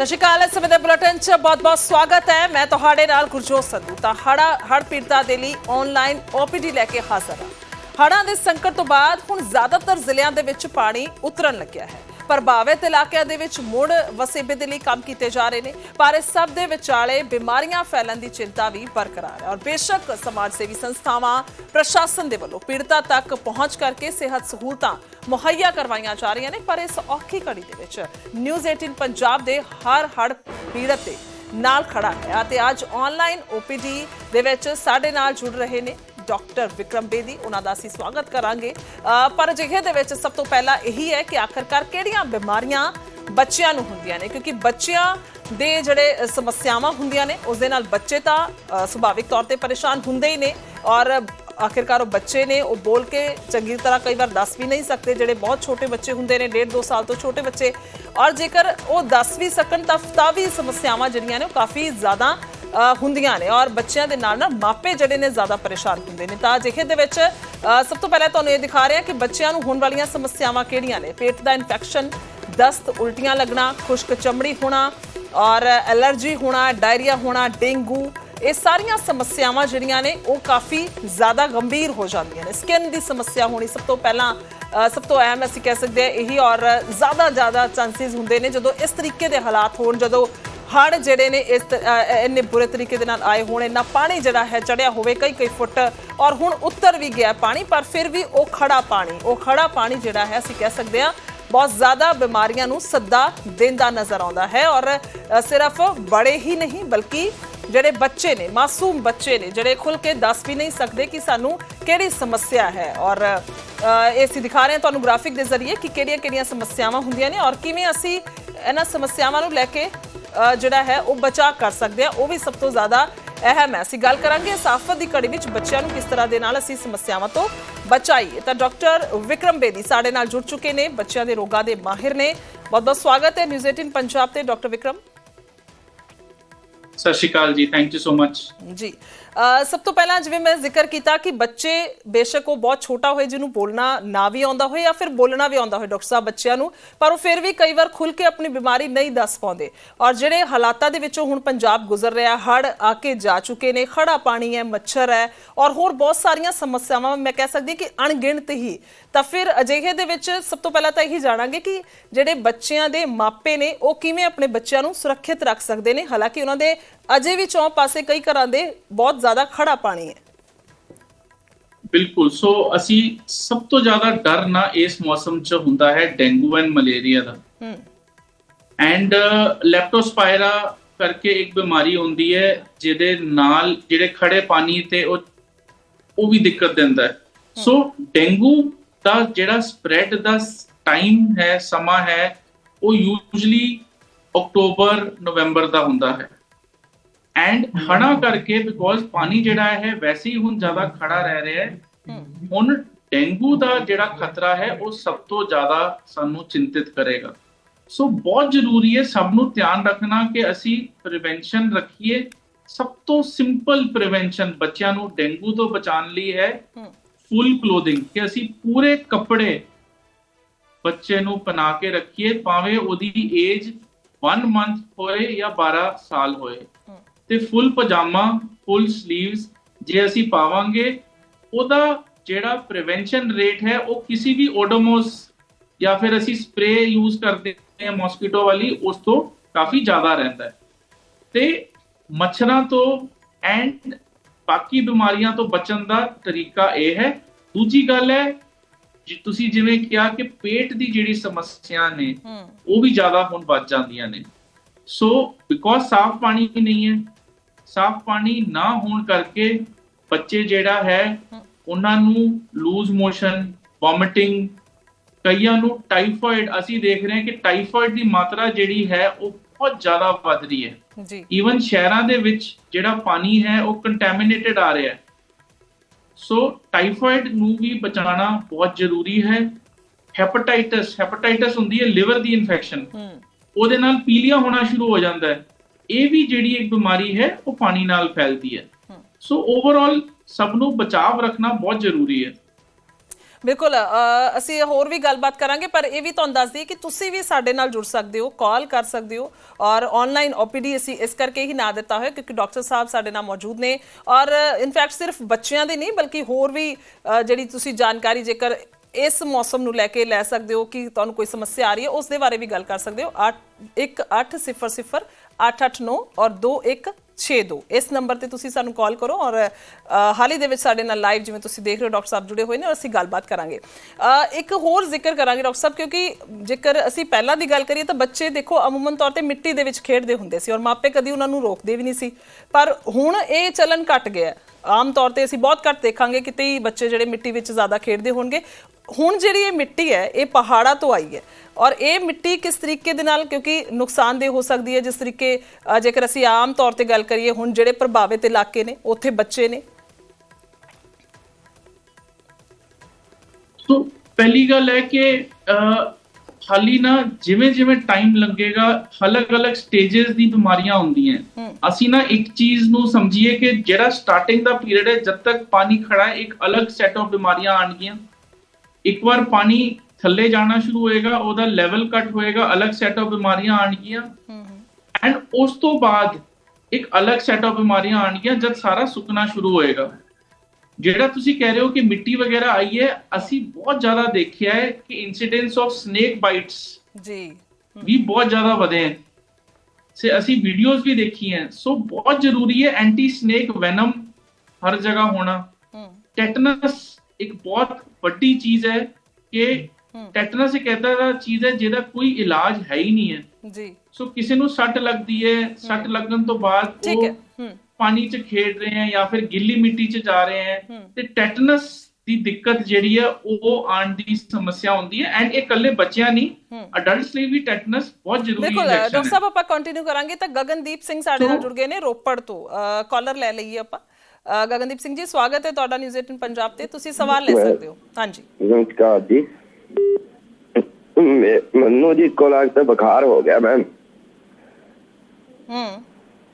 ਸਤਿ ਸ਼੍ਰੀ ਅਕਾਲ, ਇਸ ਸਮੇਂ ਦੇ ਬੁਲੇਟਿਨ 'ਚ ਬਹੁਤ-ਬਹੁਤ ਸਵਾਗਤ ਹੈ। ਮੈਂ ਤੁਹਾਡੇ ਨਾਲ ਗੁਰਜੋਤ ਸੰਧੂ ਤਾਂ ਹੜਾ ਹੜ ਪੀੜਤਾਂ ਦੇ ਲਈ ਆਨਲਾਈਨ ਓਪੀਡੀ ਲੈ ਕੇ ਹਾਜ਼ਰ ਹਾਂ। ਹੜ੍ਹਾਂ ਦੇ ਸੰਕਟ ਤੋਂ ਬਾਅਦ ਹੁਣ ਜ਼ਿਆਦਾਤਰ ਜ਼ਿਲ੍ਹਿਆਂ ਦੇ ਵਿੱਚ ਪਾਣੀ ਉਤਰਨ ਲੱਗਿਆ ਹੈ। ਪ੍ਰਭਾਵਿਤ ਇਲਾਕਿਆਂ ਦੇ ਵਿੱਚ ਮੁੜ ਵਸੇਬੇ ਦੇ ਲਈ ਕੰਮ ਕੀਤੇ ਜਾ ਰਹੇ ਨੇ, ਪਰ ਇਸ ਸਭ ਦੇ ਵਿਚਾਲੇ ਬਿਮਾਰੀਆਂ ਫੈਲਣ ਦੀ ਚਿੰਤਾ ਵੀ ਬਰਕਰਾਰ ਹੈ। ਔਰ ਬੇਸ਼ੱਕ ਸਮਾਜ ਸੇਵੀ ਸੰਸਥਾਵਾਂ, ਪ੍ਰਸ਼ਾਸਨ ਦੇ ਵੱਲੋਂ ਪੀੜਤਾਂ ਤੱਕ ਪਹੁੰਚ ਕਰਕੇ ਸਿਹਤ ਸਹੂਲਤਾਂ ਮੁਹੱਈਆ ਕਰਵਾਈਆਂ ਜਾ ਰਹੀਆਂ ਨੇ, ਪਰ ਇਸ ਔਖੀ ਘੜੀ ਦੇ ਵਿੱਚ ਨਿਊਜ਼ 18 ਪੰਜਾਬ ਦੇ ਹਰ ਹੜ ਪੀੜਤ ਦੇ ਨਾਲ ਖੜਾ ਹੈ ਅਤੇ ਅੱਜ ਆਨਲਾਈਨ ਓਪੀਡੀ ਦੇ ਵਿੱਚ ਸਾਡੇ ਨਾਲ ਜੁੜ ਰਹੇ ਨੇ। ਡਾਕਟਰ ਵਿਕਰਮ ਬੇਦੀ, ਉਹਨਾਂ ਦਾ ਅਸੀਂ ਸਵਾਗਤ ਕਰਾਂਗੇ। ਪਰ ਅਜਿਹੇ ਦੇ ਵਿੱਚ ਸਭ ਤੋਂ ਪਹਿਲਾਂ ਇਹੀ ਹੈ ਕਿ ਆਖਰਕਾਰ ਕਿਹੜੀਆਂ ਬਿਮਾਰੀਆਂ ਬੱਚਿਆਂ ਨੂੰ ਹੁੰਦੀਆਂ ਨੇ? ਕਿਉਂਕਿ ਬੱਚਿਆਂ ਦੇ ਜਿਹੜੇ ਸਮੱਸਿਆਵਾਂ ਹੁੰਦੀਆਂ ਨੇ ਉਸ ਦੇ ਨਾਲ ਬੱਚੇ ਤਾਂ ਸੁਭਾਵਿਕ ਤੌਰ ਤੇ ਪਰੇਸ਼ਾਨ ਹੁੰਦੇ ਹੀ ਨੇ। ਔਰ ਆਖਿਰਕਾਰ ਉਹ ਬੱਚੇ ਨੇ, ਉਹ ਬੋਲ ਕੇ ਚੰਗੀ ਤਰ੍ਹਾਂ ਕਈ ਵਾਰ ਦੱਸ ਵੀ ਨਹੀਂ ਸਕਦੇ, ਜਿਹੜੇ ਬਹੁਤ ਛੋਟੇ ਬੱਚੇ ਹੁੰਦੇ ਨੇ, ਡੇਢ ਦੋ ਸਾਲ ਤੋਂ ਛੋਟੇ ਬੱਚੇ। ਔਰ ਜੇਕਰ ਉਹ ਦੱਸ ਵੀ ਸਕਣ ਤਾਂ ਤਾਂ ਵੀ ਸਮੱਸਿਆਵਾਂ ਜਿਹੜੀਆਂ ਨੇ, ਉਹ ਕਾਫੀ ਜ਼ਿਆਦਾ ਹੁੰਦੀਆਂ ਨੇ ਔਰ ਬੱਚਿਆਂ ਦੇ ਨਾਲ ਨਾ ਮਾਪੇ ਜਿਹੜੇ ਨੇ ਜ਼ਿਆਦਾ ਪਰੇਸ਼ਾਨ ਹੁੰਦੇ ਨੇ। ਤਾਂ ਅਜਿਹੇ ਦੇ ਵਿੱਚ ਸਭ ਤੋਂ ਪਹਿਲਾਂ ਤੁਹਾਨੂੰ ਇਹ ਦਿਖਾ ਰਿਹਾ ਕਿ ਬੱਚਿਆਂ ਨੂੰ ਹੋਣ ਵਾਲੀਆਂ ਸਮੱਸਿਆਵਾਂ ਕਿਹੜੀਆਂ ਨੇ? ਪੇਟ ਦਾ ਇਨਫੈਕਸ਼ਨ ਦਸਤ ਉਲਟੀਆਂ ਲੱਗਣਾ, ਖੁਸ਼ਕ ਚਮੜੀ ਹੋਣਾ ਔਰ ਐਲਰਜੀ ਹੋਣਾ, ਡਾਇਰੀਆ ਹੋਣਾ, ਡੇਂਗੂ, ਇਹ ਸਾਰੀਆਂ ਸਮੱਸਿਆਵਾਂ ਜਿਹੜੀਆਂ ਨੇ ਉਹ ਕਾਫੀ ਜ਼ਿਆਦਾ ਗੰਭੀਰ ਹੋ ਜਾਂਦੀਆਂ ਨੇ। ਸਕਿਨ ਦੀ ਸਮੱਸਿਆ ਹੋਣੀ ਸਭ ਤੋਂ ਪਹਿਲਾਂ ਸਭ ਤੋਂ ਅਹਿਮ ਅਸੀਂ ਕਹਿ ਸਕਦੇ ਹਾਂ ਇਹੀ ਔਰ ਜ਼ਿਆਦਾ ਜ਼ਿਆਦਾ ਚਾਂਸਸ ਹੁੰਦੇ ਨੇ ਜਦੋਂ ਇਸ ਤਰੀਕੇ ਦੇ ਹਾਲਾਤ ਹੋਣ, ਜਦੋਂ ਹੜ ਜਿਹੜੇ ਨੇ ਇਸ ਇੰਨੇ ਬੁਰੇ ਤਰੀਕੇ ਦੇ ਨਾਲ ਆਏ ਹੋਣ, ਇੰਨਾ ਪਾਣੀ ਜਿਹੜਾ ਹੈ ਚੜਿਆ ਹੋਵੇ ਕਈ ਕਈ ਫੁੱਟ ਔਰ ਹੁਣ ਉੱਤਰ ਵੀ ਗਿਆ ਪਾਣੀ, ਪਰ ਫਿਰ ਵੀ ਉਹ ਖੜਾ ਪਾਣੀ, ਉਹ ਖੜਾ ਪਾਣੀ ਜਿਹੜਾ ਹੈ ਅਸੀਂ ਕਹਿ ਸਕਦੇ ਹਾਂ ਬਹੁਤ ਜ਼ਿਆਦਾ ਬਿਮਾਰੀਆਂ ਨੂੰ ਸੱਦਾ ਦਿੰਦਾ ਨਜ਼ਰ ਆਉਂਦਾ ਹੈ ਔਰ ਸਿਰਫ ਬੜੇ ਹੀ ਨਹੀਂ ਬਲਕਿ ਜਿਹੜੇ ਬੱਚੇ ਨੇ, ਮਾਸੂਮ ਬੱਚੇ ਨੇ, ਜਿਹੜੇ ਖੁੱਲ ਕੇ ਦੱਸ ਵੀ ਨਹੀਂ ਸਕਦੇ ਕਿ ਸਾਨੂੰ ਕਿਹੜੀ ਸਮੱਸਿਆ ਹੈ ਔਰ ਇਹ ਅਸੀਂ ਦਿਖਾ ਰਹੇ ਹਾਂ ਤੁਹਾਨੂੰ ਗ੍ਰਾਫਿਕ ਦੇ ਜ਼ਰੀਏ ਕਿ ਕਿਹੜੀਆਂ-ਕਿਹੜੀਆਂ ਸਮੱਸਿਆਵਾਂ ਹੁੰਦੀਆਂ ਨੇ ਔਰ ਕਿਵੇਂ ਅਸੀਂ ਇਹਨਾਂ ਸਮੱਸਿਆਵਾਂ ਨੂੰ ਲੈ ਕੇ ਜਿਹੜਾ ਹੈ ਉਹ ਬਚਾਅ ਕਰ ਸਕਦੇ ਆ। ਉਹ ਵੀ ਸਭ ਤੋਂ ਜ਼ਿਆਦਾ ਅਹਿਮ ਹੈ। ਅਸੀਂ ਗੱਲ ਕਰਾਂਗੇ ਇਸ ਆਫਤ ਦੀ ਕੜੀ ਵਿੱਚ ਬੱਚਿਆਂ ਨੂੰ ਕਿਸ ਤਰ੍ਹਾਂ ਦੇ ਨਾਲ ਅਸੀਂ ਸਮੱਸਿਆਵਾਂ ਤੋਂ ਬਚਾਈਏ। ਤਾਂ ਡਾਕਟਰ ਵਿਕਰਮ ਬੇਦੀ ਸਾਡੇ ਨਾਲ ਜੁੜ ਚੁੱਕੇ ਨੇ। ਬੱਚਿਆਂ ਦੇ ਰੋਗਾਂ ਦੇ ਮਾਹਿਰ ਨੇ। ਬਹੁਤ ਬਹੁਤ ਸਵਾਗਤ ਹੈ ਨਿਊਜ਼ 18 ਪੰਜਾਬ ਤੇ ਡਾਕਟਰ ਵਿਕਰਮ। ਸਤਿ ਸ਼੍ਰੀ ਅਕਾਲ ਜੀ। ਥੈਂਕ ਯੂ ਸੋ ਮਚ ਜੀ। ਸਭ ਤੋਂ ਪਹਿਲਾਂ ਜਿਵੇਂ ਮੈਂ ਜ਼ਿਕਰ ਕੀਤਾ ਕਿ ਬੱਚੇ ਬੇਸ਼ੱਕ ਉਹ ਬਹੁਤ ਛੋਟਾ ਹੋਏ ਜਿਹਨੂੰ ਬੋਲਣਾ ਨਾ ਵੀ ਆਉਂਦਾ ਹੋਏ ਜਾਂ ਫਿਰ ਬੋਲਣਾ ਵੀ ਆਉਂਦਾ ਹੋਏ ਡਾਕਟਰ ਸਾਹਿਬ ਬੱਚਿਆਂ ਨੂੰ, ਪਰ ਉਹ ਫਿਰ ਵੀ ਕਈ ਵਾਰ ਖੁੱਲ ਕੇ ਆਪਣੀ ਬਿਮਾਰੀ ਨਹੀਂ ਦੱਸ ਪਾਉਂਦੇ। ਔਰ ਜਿਹੜੇ ਹਾਲਾਤਾਂ ਦੇ ਵਿੱਚੋਂ ਹੁਣ ਪੰਜਾਬ ਗੁਜ਼ਰ ਰਿਹਾ ਹੜ ਆ ਕੇ ਜਾ ਚੁੱਕੇ ਨੇ ਖੜਾ ਪਾਣੀ ਹੈ, ਮੱਛਰ ਹੈ, ਔਰ ਹੋਰ ਬਹੁਤ ਸਾਰੀਆਂ ਸਮੱਸਿਆਵਾਂ, ਮੈਂ ਕਹਿ ਸਕਦੀ ਕਿ ਅਣਗਿਣਤ ਹੀ। ਤਾਂ ਫਿਰ ਅਜਿਹੇ ਦੇ ਵਿੱਚ ਸਭ ਤੋਂ ਪਹਿਲਾਂ ਤਾਂ ਇਹੀ ਜਾਣਾਂਗੇ ਕਿ ਜਿਹੜੇ ਬੱਚਿਆਂ ਦੇ ਮਾਪੇ ਨੇ, ਉਹ ਕਿਵੇਂ ਆਪਣੇ ਬੱਚਿਆਂ ਨੂੰ ਸੁਰੱਖਿਅਤ ਰੱਖ ਸਕਦੇ ਨੇ? ਹਾਲਾਂਕਿ ਉਹਨਾਂ ਦੇ ਅਜੇ ਵੀ ਚੌਂ ਪਾਸੇ ਕਈ ਘਰਾਂ ਦੇ ਬਹੁਤ ਜ਼ਿਆਦਾ ਖੜਾ ਪਾਣੀ ਹੈ। ਬਿਲਕੁਲ ਸੋ ਅਸੀਂ ਸਭ ਤੋਂ ਜ਼ਿਆਦਾ ਡਰ ਨਾ ਇਸ ਮੌਸਮ 'ਚ ਹੁੰਦਾ ਹੈ ਡੇਂਗੂ ਐਂਡ ਮਲੇਰੀਆ ਦਾ। ਹੂੰ। ਐਂਡ ਲੈਪਟੋਸਪਾਇਰਾ ਕਰਕੇ ਇੱਕ ਬਿਮਾਰੀ ਹੁੰਦੀ ਹੈ ਜਿਹਦੇ ਨਾਲ ਜਿਹੜੇ ਖੜੇ ਪਾਣੀ ਤੇ ਉਹ ਉਹ ਵੀ ਦਿੱਕਤ ਦਿੰਦਾ ਹੈ। ਸੋ ਡੇਂਗੂ ਦਾ ਜਿਹੜਾ ਸਪਰੈਡ ਦਾ ਟਾਈਮ ਹੈ ਸਮਾਂ ਹੈ ਉਹ ਯੂਜੂਲੀ ਅਕਤੂਬਰ ਨਵੰਬਰ ਦਾ ਹੁੰਦਾ ਹੈ। ਐਂਡ ਹੜਾ ਕਰਕੇ ਬਿਕੋਜ਼ ਪਾਣੀ ਜਿਹੜਾ ਹੈ ਵੈਸੇ ਹੀ ਹੁਣ ਜ਼ਿਆਦਾ ਖੜਾ ਰਹਿ ਰਿਹਾ ਹੈ ਹੁਣ ਡੇਂਗੂ ਦਾ ਜਿਹੜਾ ਖਤਰਾ ਹੈ ਉਹ ਸਭ ਤੋਂ ਜ਼ਿਆਦਾ ਸਾਨੂੰ ਚਿੰਤਿਤ ਕਰੇਗਾ। ਸੋ ਬਹੁਤ ਜ਼ਰੂਰੀ ਹੈ ਸਭ ਨੂੰ ਧਿਆਨ ਰੱਖਣਾ ਕਿ ਅਸੀਂ ਪ੍ਰੀਵੈਂਸ਼ਨ ਰੱਖੀਏ। ਸਭ ਤੋਂ ਸਿੰਪਲ ਪ੍ਰੀਵੈਂਸ਼ਨ ਬੱਚਿਆਂ ਨੂੰ ਡੇਂਗੂ ਤੋਂ ਬਚਾਉਣ ਲਈ ਹੈ ਫੁੱਲ ਕਲੋਥਿੰਗ ਕਿ ਅਸੀਂ ਪੂਰੇ ਕੱਪੜੇ ਬੱਚੇ ਨੂੰ ਪਹਿਨਾ ਕੇ ਰੱਖੀਏ ਭਾਵੇਂ ਉਹਦੀ ਏਜ 1 ਮੰਥ ਹੋਏ ਜਾਂ 12 ਸਾਲ ਹੋਏ। ਤੇ ਫੁੱਲ ਪਜਾਮਾ ਫੁੱਲ 슬ੀਵਸ ਜੇ ਅਸੀਂ ਪਾਵਾਂਗੇ ਉਹਦਾ ਜਿਹੜਾ ਪ੍ਰੀਵੈਂਸ਼ਨ ਰੇਟ ਹੈ ਉਹ ਕਿਸੇ ਵੀ ਓਡੋਮੋਸ ਜਾਂ ਫਿਰ ਅਸੀਂ ਸਪਰੇ ਯੂਜ਼ ਕਰਦੇ ਹਾਂ ਮੋਸਕੀਟੋ ਵਾਲੀ ਉਸ ਤੋਂ ਕਾਫੀ ਜ਼ਿਆਦਾ ਰਹਿੰਦਾ ਹੈ। ਤੇ ਮੱਛਰਾਂ ਤੋਂ ਐਂਡ ਬਾਕੀ ਬਿਮਾਰੀਆਂ ਤੋਂ ਬਚਣ ਦਾ ਤਰੀਕਾ ਇਹ ਹੈ। ਦੂਜੀ ਗੱਲ ਹੈ ਜੀ ਤੁਸੀਂ ਜਿਵੇਂ ਕਿਹਾ ਕਿ ਪੇਟ ਦੀ ਜਿਹੜੀ ਸਮੱਸਿਆ ਨੇ ਉਹ ਵੀ ਜ਼ਿਆਦਾ ਹੁਣ ਵੱਧ ਜਾਂਦੀਆਂ ਨੇ। ਸੋ ਬਿਕੋਜ਼ ਸਾਫ਼ ਪਾਣੀ ਨਹੀਂ ਹੈ ਸਾਫ਼ ਪਾਣੀ ਨਾ ਹੋਣ ਕਰਕੇ ਬੱਚੇ ਜਿਹੜਾ ਹੈ ਉਹਨਾਂ ਨੂੰ ਲੂਜ਼ ਮੋਸ਼ਨ ਵੋਮਿਟਿੰਗ ਕਈਆਂ ਨੂੰ ਟਾਈਫਾਇਡ ਅਸੀਂ ਦੇਖ ਰਹੇ ਹਾਂ ਕਿ ਟਾਈਫਾਇਡ ਦੀ ਮਾਤਰਾ ਜਿਹੜੀ ਹੈ ਉਹ ਬਹੁਤ ਜ਼ਿਆਦਾ ਵੱਧ ਰਹੀ ਹੈ। ਜੀ। ਈਵਨ ਸ਼ਹਿਰਾਂ ਦੇ ਵਿੱਚ ਜਿਹੜਾ ਪਾਣੀ ਹੈ ਉਹ ਕੰਟੈਮੀਨੇਟਡ ਆ ਰਿਹਾ ਹੈ। ਸੋ ਟਾਈਫਾਇਡ ਨੂੰ ਵੀ ਬਚਾਉਣਾ ਬਹੁਤ ਜ਼ਰੂਰੀ ਹੈ। ਹੈਪੇਟਾਈਟਸ ਹੈਪੇਟਾਈਟਸ ਹੁੰਦੀ ਹੈ ਲਿਵਰ ਦੀ ਇਨਫੈਕਸ਼ਨ ਉਹਦੇ ਨਾਲ ਪੀਲੀਆ ਹੋਣਾ ਸ਼ੁਰੂ ਹੋ ਜਾਂਦਾ ਹੈ। ਇਹ ਵੀ ਜਿਹੜੀ ਇੱਕ ਬਿਮਾਰੀ ਹੈ, ਉਹ ਪਾਣੀ ਨਾਲ ਫੈਲਦੀ ਹੈ। ਸੋ ਓਵਰਆਲ ਸਭ ਨੂੰ ਬਚਾਵ ਰੱਖਣਾ ਬਹੁਤ ਜ਼ਰੂਰੀ ਹੈ। ਬਿਲਕੁਲ ਅਸੀਂ ਹੋਰ ਵੀ ਗੱਲਬਾਤ ਕਰਾਂਗੇ, ਪਰ ਇਹ ਵੀ ਤੁਹਾਨੂੰ ਦੱਸ ਦਈਏ ਕਿ ਤੁਸੀਂ ਵੀ ਸਾਡੇ ਨਾਲ ਜੁੜ ਸਕਦੇ ਹੋ, ਕਾਲ ਕਰ ਸਕਦੇ ਹੋ, ਔਰ ਆਨਲਾਈਨ ਓਪੀਡੀ ਅਸੀਂ ਇਸ ਕਰਕੇ ਹੀ ਨਾ ਦਿੱਤਾ ਹੋਇਆ ਕਿਉਂਕਿ ਡਾਕਟਰ ਸਾਹਿਬ ਸਾਡੇ ਨਾਲ ਮੌਜੂਦ ਨੇ। ਔਰ ਇਨਫੈਕਟ ਸਿਰਫ ਬੱਚਿਆਂ ਦੇ ਨਹੀਂ, ਬਲਕਿ ਹੋਰ ਵੀ ਜਿਹੜੀ ਤੁਸੀਂ ਜਾਣਕਾਰੀ ਜੇਕਰ ਇਸ ਮੌਸਮ ਨੂੰ ਲੈ ਕੇ ਲੈ ਸਕਦੇ ਹੋ ਕਿ ਤੁਹਾਨੂੰ ਕੋਈ ਸਮੱਸਿਆ ਆ ਰਹੀ ਹੈ, ਉਸ ਦੇ ਬਾਰੇ ਵੀ ਗੱਲ ਕਰ ਸਕਦੇ ਹੋ। 1800 889 ਔਰ 2162 ਇਸ ਨੰਬਰ ਤੇ ਤੁਸੀਂ ਸਾਨੂੰ ਕਾਲ ਕਰੋ ਔਰ ਅ, ਹਾਲ ਹੀ ਦੇ ਵਿੱਚ ਸਾਡੇ ਨਾਲ ਲਾਈਵ ਜਿਵੇਂ ਤੁਸੀਂ ਦੇਖ ਰਹੇ ਹੋ ਡਾਕਟਰ ਸਾਹਿਬ ਜੁੜੇ ਹੋਏ ਨੇ ਔਰ ਅਸੀਂ ਗੱਲਬਾਤ ਕਰਾਂਗੇ। ਇੱਕ ਹੋਰ ਜ਼ਿਕਰ ਕਰਾਂਗੇ ਡਾਕਟਰ ਸਾਹਿਬ ਕਿਉਂਕਿ ਜੇਕਰ ਅਸੀਂ ਪਹਿਲਾਂ ਦੀ ਗੱਲ ਕਰੀਏ ਤਾਂ ਬੱਚੇ ਦੇਖੋ ਅਮੂਮਨ ਤੌਰ ਤੇ ਮਿੱਟੀ ਦੇ ਵਿੱਚ ਖੇਡਦੇ ਹੁੰਦੇ ਸੀ ਔਰ ਮਾਪੇ ਕਦੀ ਉਹਨਾਂ ਨੂੰ ਰੋਕਦੇ ਵੀ ਨਹੀਂ ਸੀ। ਪਰ ਹੁਣ ਇਹ ਚਲਨ ਘਟ ਗਿਆ। ਆਮ ਤੌਰ ਤੇ ਅਸੀਂ ਬਹੁਤ ਘੱਟ ਦੇਖਾਂਗੇ ਕਿਤੇ ਹੀ ਬੱਚੇ ਜਿਹੜੇ ਮਿੱਟੀ ਵਿੱਚ ਜ਼ਿਆਦਾ ਖੇਡਦੇ ਹੋਣਗੇ। ਹੁਣ ਜਿਹੜੀ ਇਹ ਮਿੱਟੀ ਹੈ ਇਹ ਪਹਾੜਾਂ ਤੋਂ ਆਈ ਹੈ। ਔਰ ਇਹ ਮਿੱਟੀ ਕਿਸ ਤਰੀਕੇ ਦੇ ਨਾਲ ਕਿਉਂਕਿ ਨੁਕਸਾਨਦੇਹ ਹੋ ਸਕਦੀ ਹੈ ਜਿਸ ਤਰੀਕੇ ਜੇਕਰ ਅਸੀਂ ਆਮ ਤੌਰ ਤੇ ਗੱਲ ਕਰੀਏ ਹੁਣ ਜਿਹੜੇ ਪ੍ਰਭਾਵਿਤ ਇਲਾਕੇ ਨੇ ਉੱਥੇ ਬੱਚੇ ਨੇ। ਸੋ ਪਹਿਲੀ ਗੱਲ ਹੈ ਕਿ ਹਾਲੀ ਨਾ ਜਿਵੇਂ ਜਿਵੇਂ ਟਾਈਮ ਲੰਘੇਗਾ ਅਲੱਗ-ਅਲੱਗ ਸਟੇजेस ਦੀ ਬਿਮਾਰੀਆਂ ਹੁੰਦੀਆਂ ਅਸੀਂ ਨਾ ਇੱਕ ਚੀਜ਼ ਨੂੰ ਸਮਝੀਏ ਕਿ ਜਿਹੜਾ ਸਟਾਰਟਿੰਗ ਦਾ ਪੀਰੀਅਡ ਹੈ ਜਦ ਤੱਕ ਪਾਣੀ ਖੜਾ ਹੈ ਇੱਕ ਅਲੱਗ ਸੈਟ ਆਫ ਬਿਮਾਰੀਆਂ ਆਣਗੀਆਂ ਇੱਕ ਵਾਰ ਪਾਣੀ ਥੱਲੇ ਜਾਣਾ ਸ਼ੁਰੂ ਹੋਏਗਾ ਉਹਦਾ ਲੈਵਲ ਘਟ ਹੋਏਗਾ ਅਲੱਗ ਸੈਟ ਆਫ ਬਿਮਾਰੀਆਂ ਆਣਗੀਆਂ ਐਂਡ ਉਸ ਤੋਂ ਬਾਅਦ ਇੱਕ ਅਲੱਗ ਸੈਟ ਆਫ ਬਿਮਾਰੀਆਂ ਆਣਗੀਆਂ ਜਦ ਸਾਰਾ ਸੁੱਕਣਾ ਸ਼ੁਰੂ ਹੋਏਗਾ। ਜਿਹੜਾ ਤੁਸੀਂ ਕਹਿ ਰਹੇ ਹੋ ਕਿ ਮਿੱਟੀ ਵਗੈਰਾ ਆਈ ਹੈ ਅਸੀਂ ਬਹੁਤ ਜ਼ਿਆਦਾ ਦੇਖਿਆ ਹੈ ਕਿ ਇਨਸੀਡੈਂਸ ਆਫ ਸਨੇਕ ਬਾਈਟਸ ਜੀ। ਵੀ ਬਹੁਤ ਜ਼ਿਆਦਾ ਵਧੇ ਹਨ ਸੇ ਅਸੀਂ ਵੀਡੀਓਜ਼ ਵੀ ਦੇਖੀ ਹੈ। ਸੋ ਬਹੁਤ ਜ਼ਰੂਰੀ ਹੈ ਐਂਟੀ ਸਨੇਕ ਵੈਨਮ ਹਰ ਜਗ੍ਹਾ ਹੋਣਾ। ਟੈਟਨਸ ਇੱਕ ਬਹੁਤ ਵੱਡੀ ਚੀਜ਼ ਹੈ ਕਿ ਟੈਟਨਸ ਇੱਕ ਏਦਾਂ ਦਾ ਚੀਜ਼ ਹੈ ਜਿਹਦਾ ਕੋਈ ਇਲਾਜ ਹੈ ਹੀ ਨਹੀਂ ਹੈ। ਜੀ। ਸੋ ਕਿਸੇ ਨੂੰ ਸੱਟ ਲੱਗਦੀ ਹੈ ਸੱਟ ਲੱਗਣ ਤੋਂ ਬਾਅਦ ਹੈ ਉਹ ਹੂੰ ਪਾਣੀ 'ਚ ਖੇਡ ਰਹੇ ਹੈ ਜਾਂ ਫਿਰ ਗਿੱਲੀ ਮਿੱਟੀ 'ਚ ਜਾ ਰਹੇ ਹੈ। ਹੂੰ। ਤੇ ਟੈਟਨਸ ਦੀ ਦਿੱਕਤ ਜਿਹੜੀ ਹੈ ਉਹ ਆਉਣ ਦੀ ਸਮੱਸਿਆ ਹੁੰਦੀ ਹੈ ਐਂਡ ਇਹ ਇਕੱਲੇ ਬੱਚਿਆਂ ਨਹੀਂ ਹੂੰ। ਅਡਲਟਸ ਲਈ ਵੀ ਟੈਟਨਸ ਬਹੁਤ ਜ਼ਰੂਰੀ ਬਿਲਕੁਲ ਇੰਜੈਕਸ਼ਨ ਡਾਕਟਰ ਹੈ। ਸਾਹਿਬ ਆਪਾਂ ਕੰਟੀਨਿਊ ਕਰਾਂਗੇ ਤਾਂ ਗਗਨਦੀਪ ਸਿੰਘ ਸਾਡੇ ਨਾਲ ਜੁੜ ਗਏ ਨੇ ਰੋਪੜ ਤੋਂ। ਕਾਲਰ ਲੈ ਲਈਏ ਆਪਾਂ। ਗਗਨਦੀਪ ਸਿੰਘ ਜੀ ਸਵਾਗਤ ਹੈ ਤੁਹਾਡਾ ਨਿਊਜ਼ 18 ਪੰਜਾਬ ਤੇ। ਤੁਸੀਂ ਸਵਾਲ ਲੈ ਸਕਦੇ ਹੋ। ਹਾਂਜੀ। ਨਮਸਕਾਰ ਜੀ। ਮੈ- ਮੈਨੂੰ ਜੀ ਇੱਕੋ ਲੱਗ ਤੇ ਬੁਖਾਰ ਹੋ ਗਿਆ ਮੈਮ ਹੂੰ।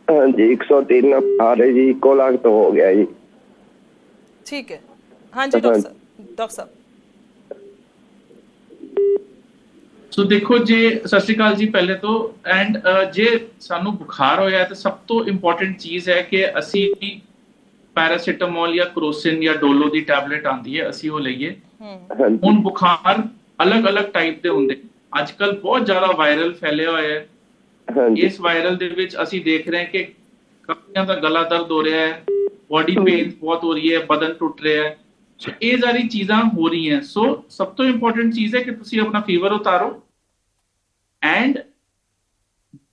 ਹਾਂਜੀ 103 ਬੁਖਾਰ ਹੈ ਜੀ ਇੱਕੋ ਲੱਗ ਤੋਂ ਹੋ ਗਿਆ ਜੀ। ਠੀਕ ਹੈ। ਹਾਂਜੀ ਡਾਕਟਰ ਸਾਹਿਬ ਡਾਕਟਰ ਸਾਹਿਬ। ਸੋ ਦੇਖੋ ਜੇ ਸਤਿ ਸ਼੍ਰੀ ਅਕਾਲ ਜੀ ਪਹਿਲੇ ਤੋਂ। ਐਂਡ ਜੇ ਸਾਨੂੰ ਬੁਖਾਰ ਹੋਇਆ ਤਾਂ ਸਭ ਤੋਂ ਇੰਪੋਰਟੈਂਟ ਚੀਜ਼ ਹੈ ਕਿ ਅਸੀਂ ਪੈਰਾਸੀਟਾਮੋਲ ਜਾਂ ਕਰੋਸਿਨ ਜਾਂ ਡੋਲੋ ਦੀ ਟੈਬਲੇਟ ਆਂਦੀ ਹੈ ਅਸੀਂ ਉਹ ਲਈਏ। ਹੁਣ ਬੁਖਾਰ ਅਲੱਗ-ਅਲੱਗ ਟਾਈਪ ਦੇ ਹੁੰਦੇ। ਅੱਜ ਕੱਲ ਬਹੁਤ ਜ਼ਿਆਦਾ ਵਾਇਰਲ ਫੈਲਿਆ ਹੋਇਆ ਹੈ। ਇਸ ਵਾਇਰਲ ਦੇ ਵਿੱਚ ਅਸੀਂ ਦੇਖ ਰਹੇ ਹਾਂ ਕਿ ਕਾਫੀਆਂ ਦਾ ਗਲਾ ਦਰਦ ਹੋ ਰਿਹਾ ਹੈ ਬੋਡੀ ਪੇਨ ਬਹੁਤ ਹੋ ਰਹੀ ਹੈ ਬਦਨ ਟੁੱਟ ਰਿਹਾ ਹੈ। ਸੋ ਇਹ ਸਾਰੀ ਚੀਜ਼ਾਂ ਹੋ ਰਹੀਆਂ। ਸੋ ਸਭ ਤੋਂ ਇੰਪੋਰਟੈਂਟ ਚੀਜ਼ ਹੈ ਕਿ ਤੁਸੀਂ ਆਪਣਾ ਫੀਵਰ ਉਤਾਰੋ। ਐਂਡ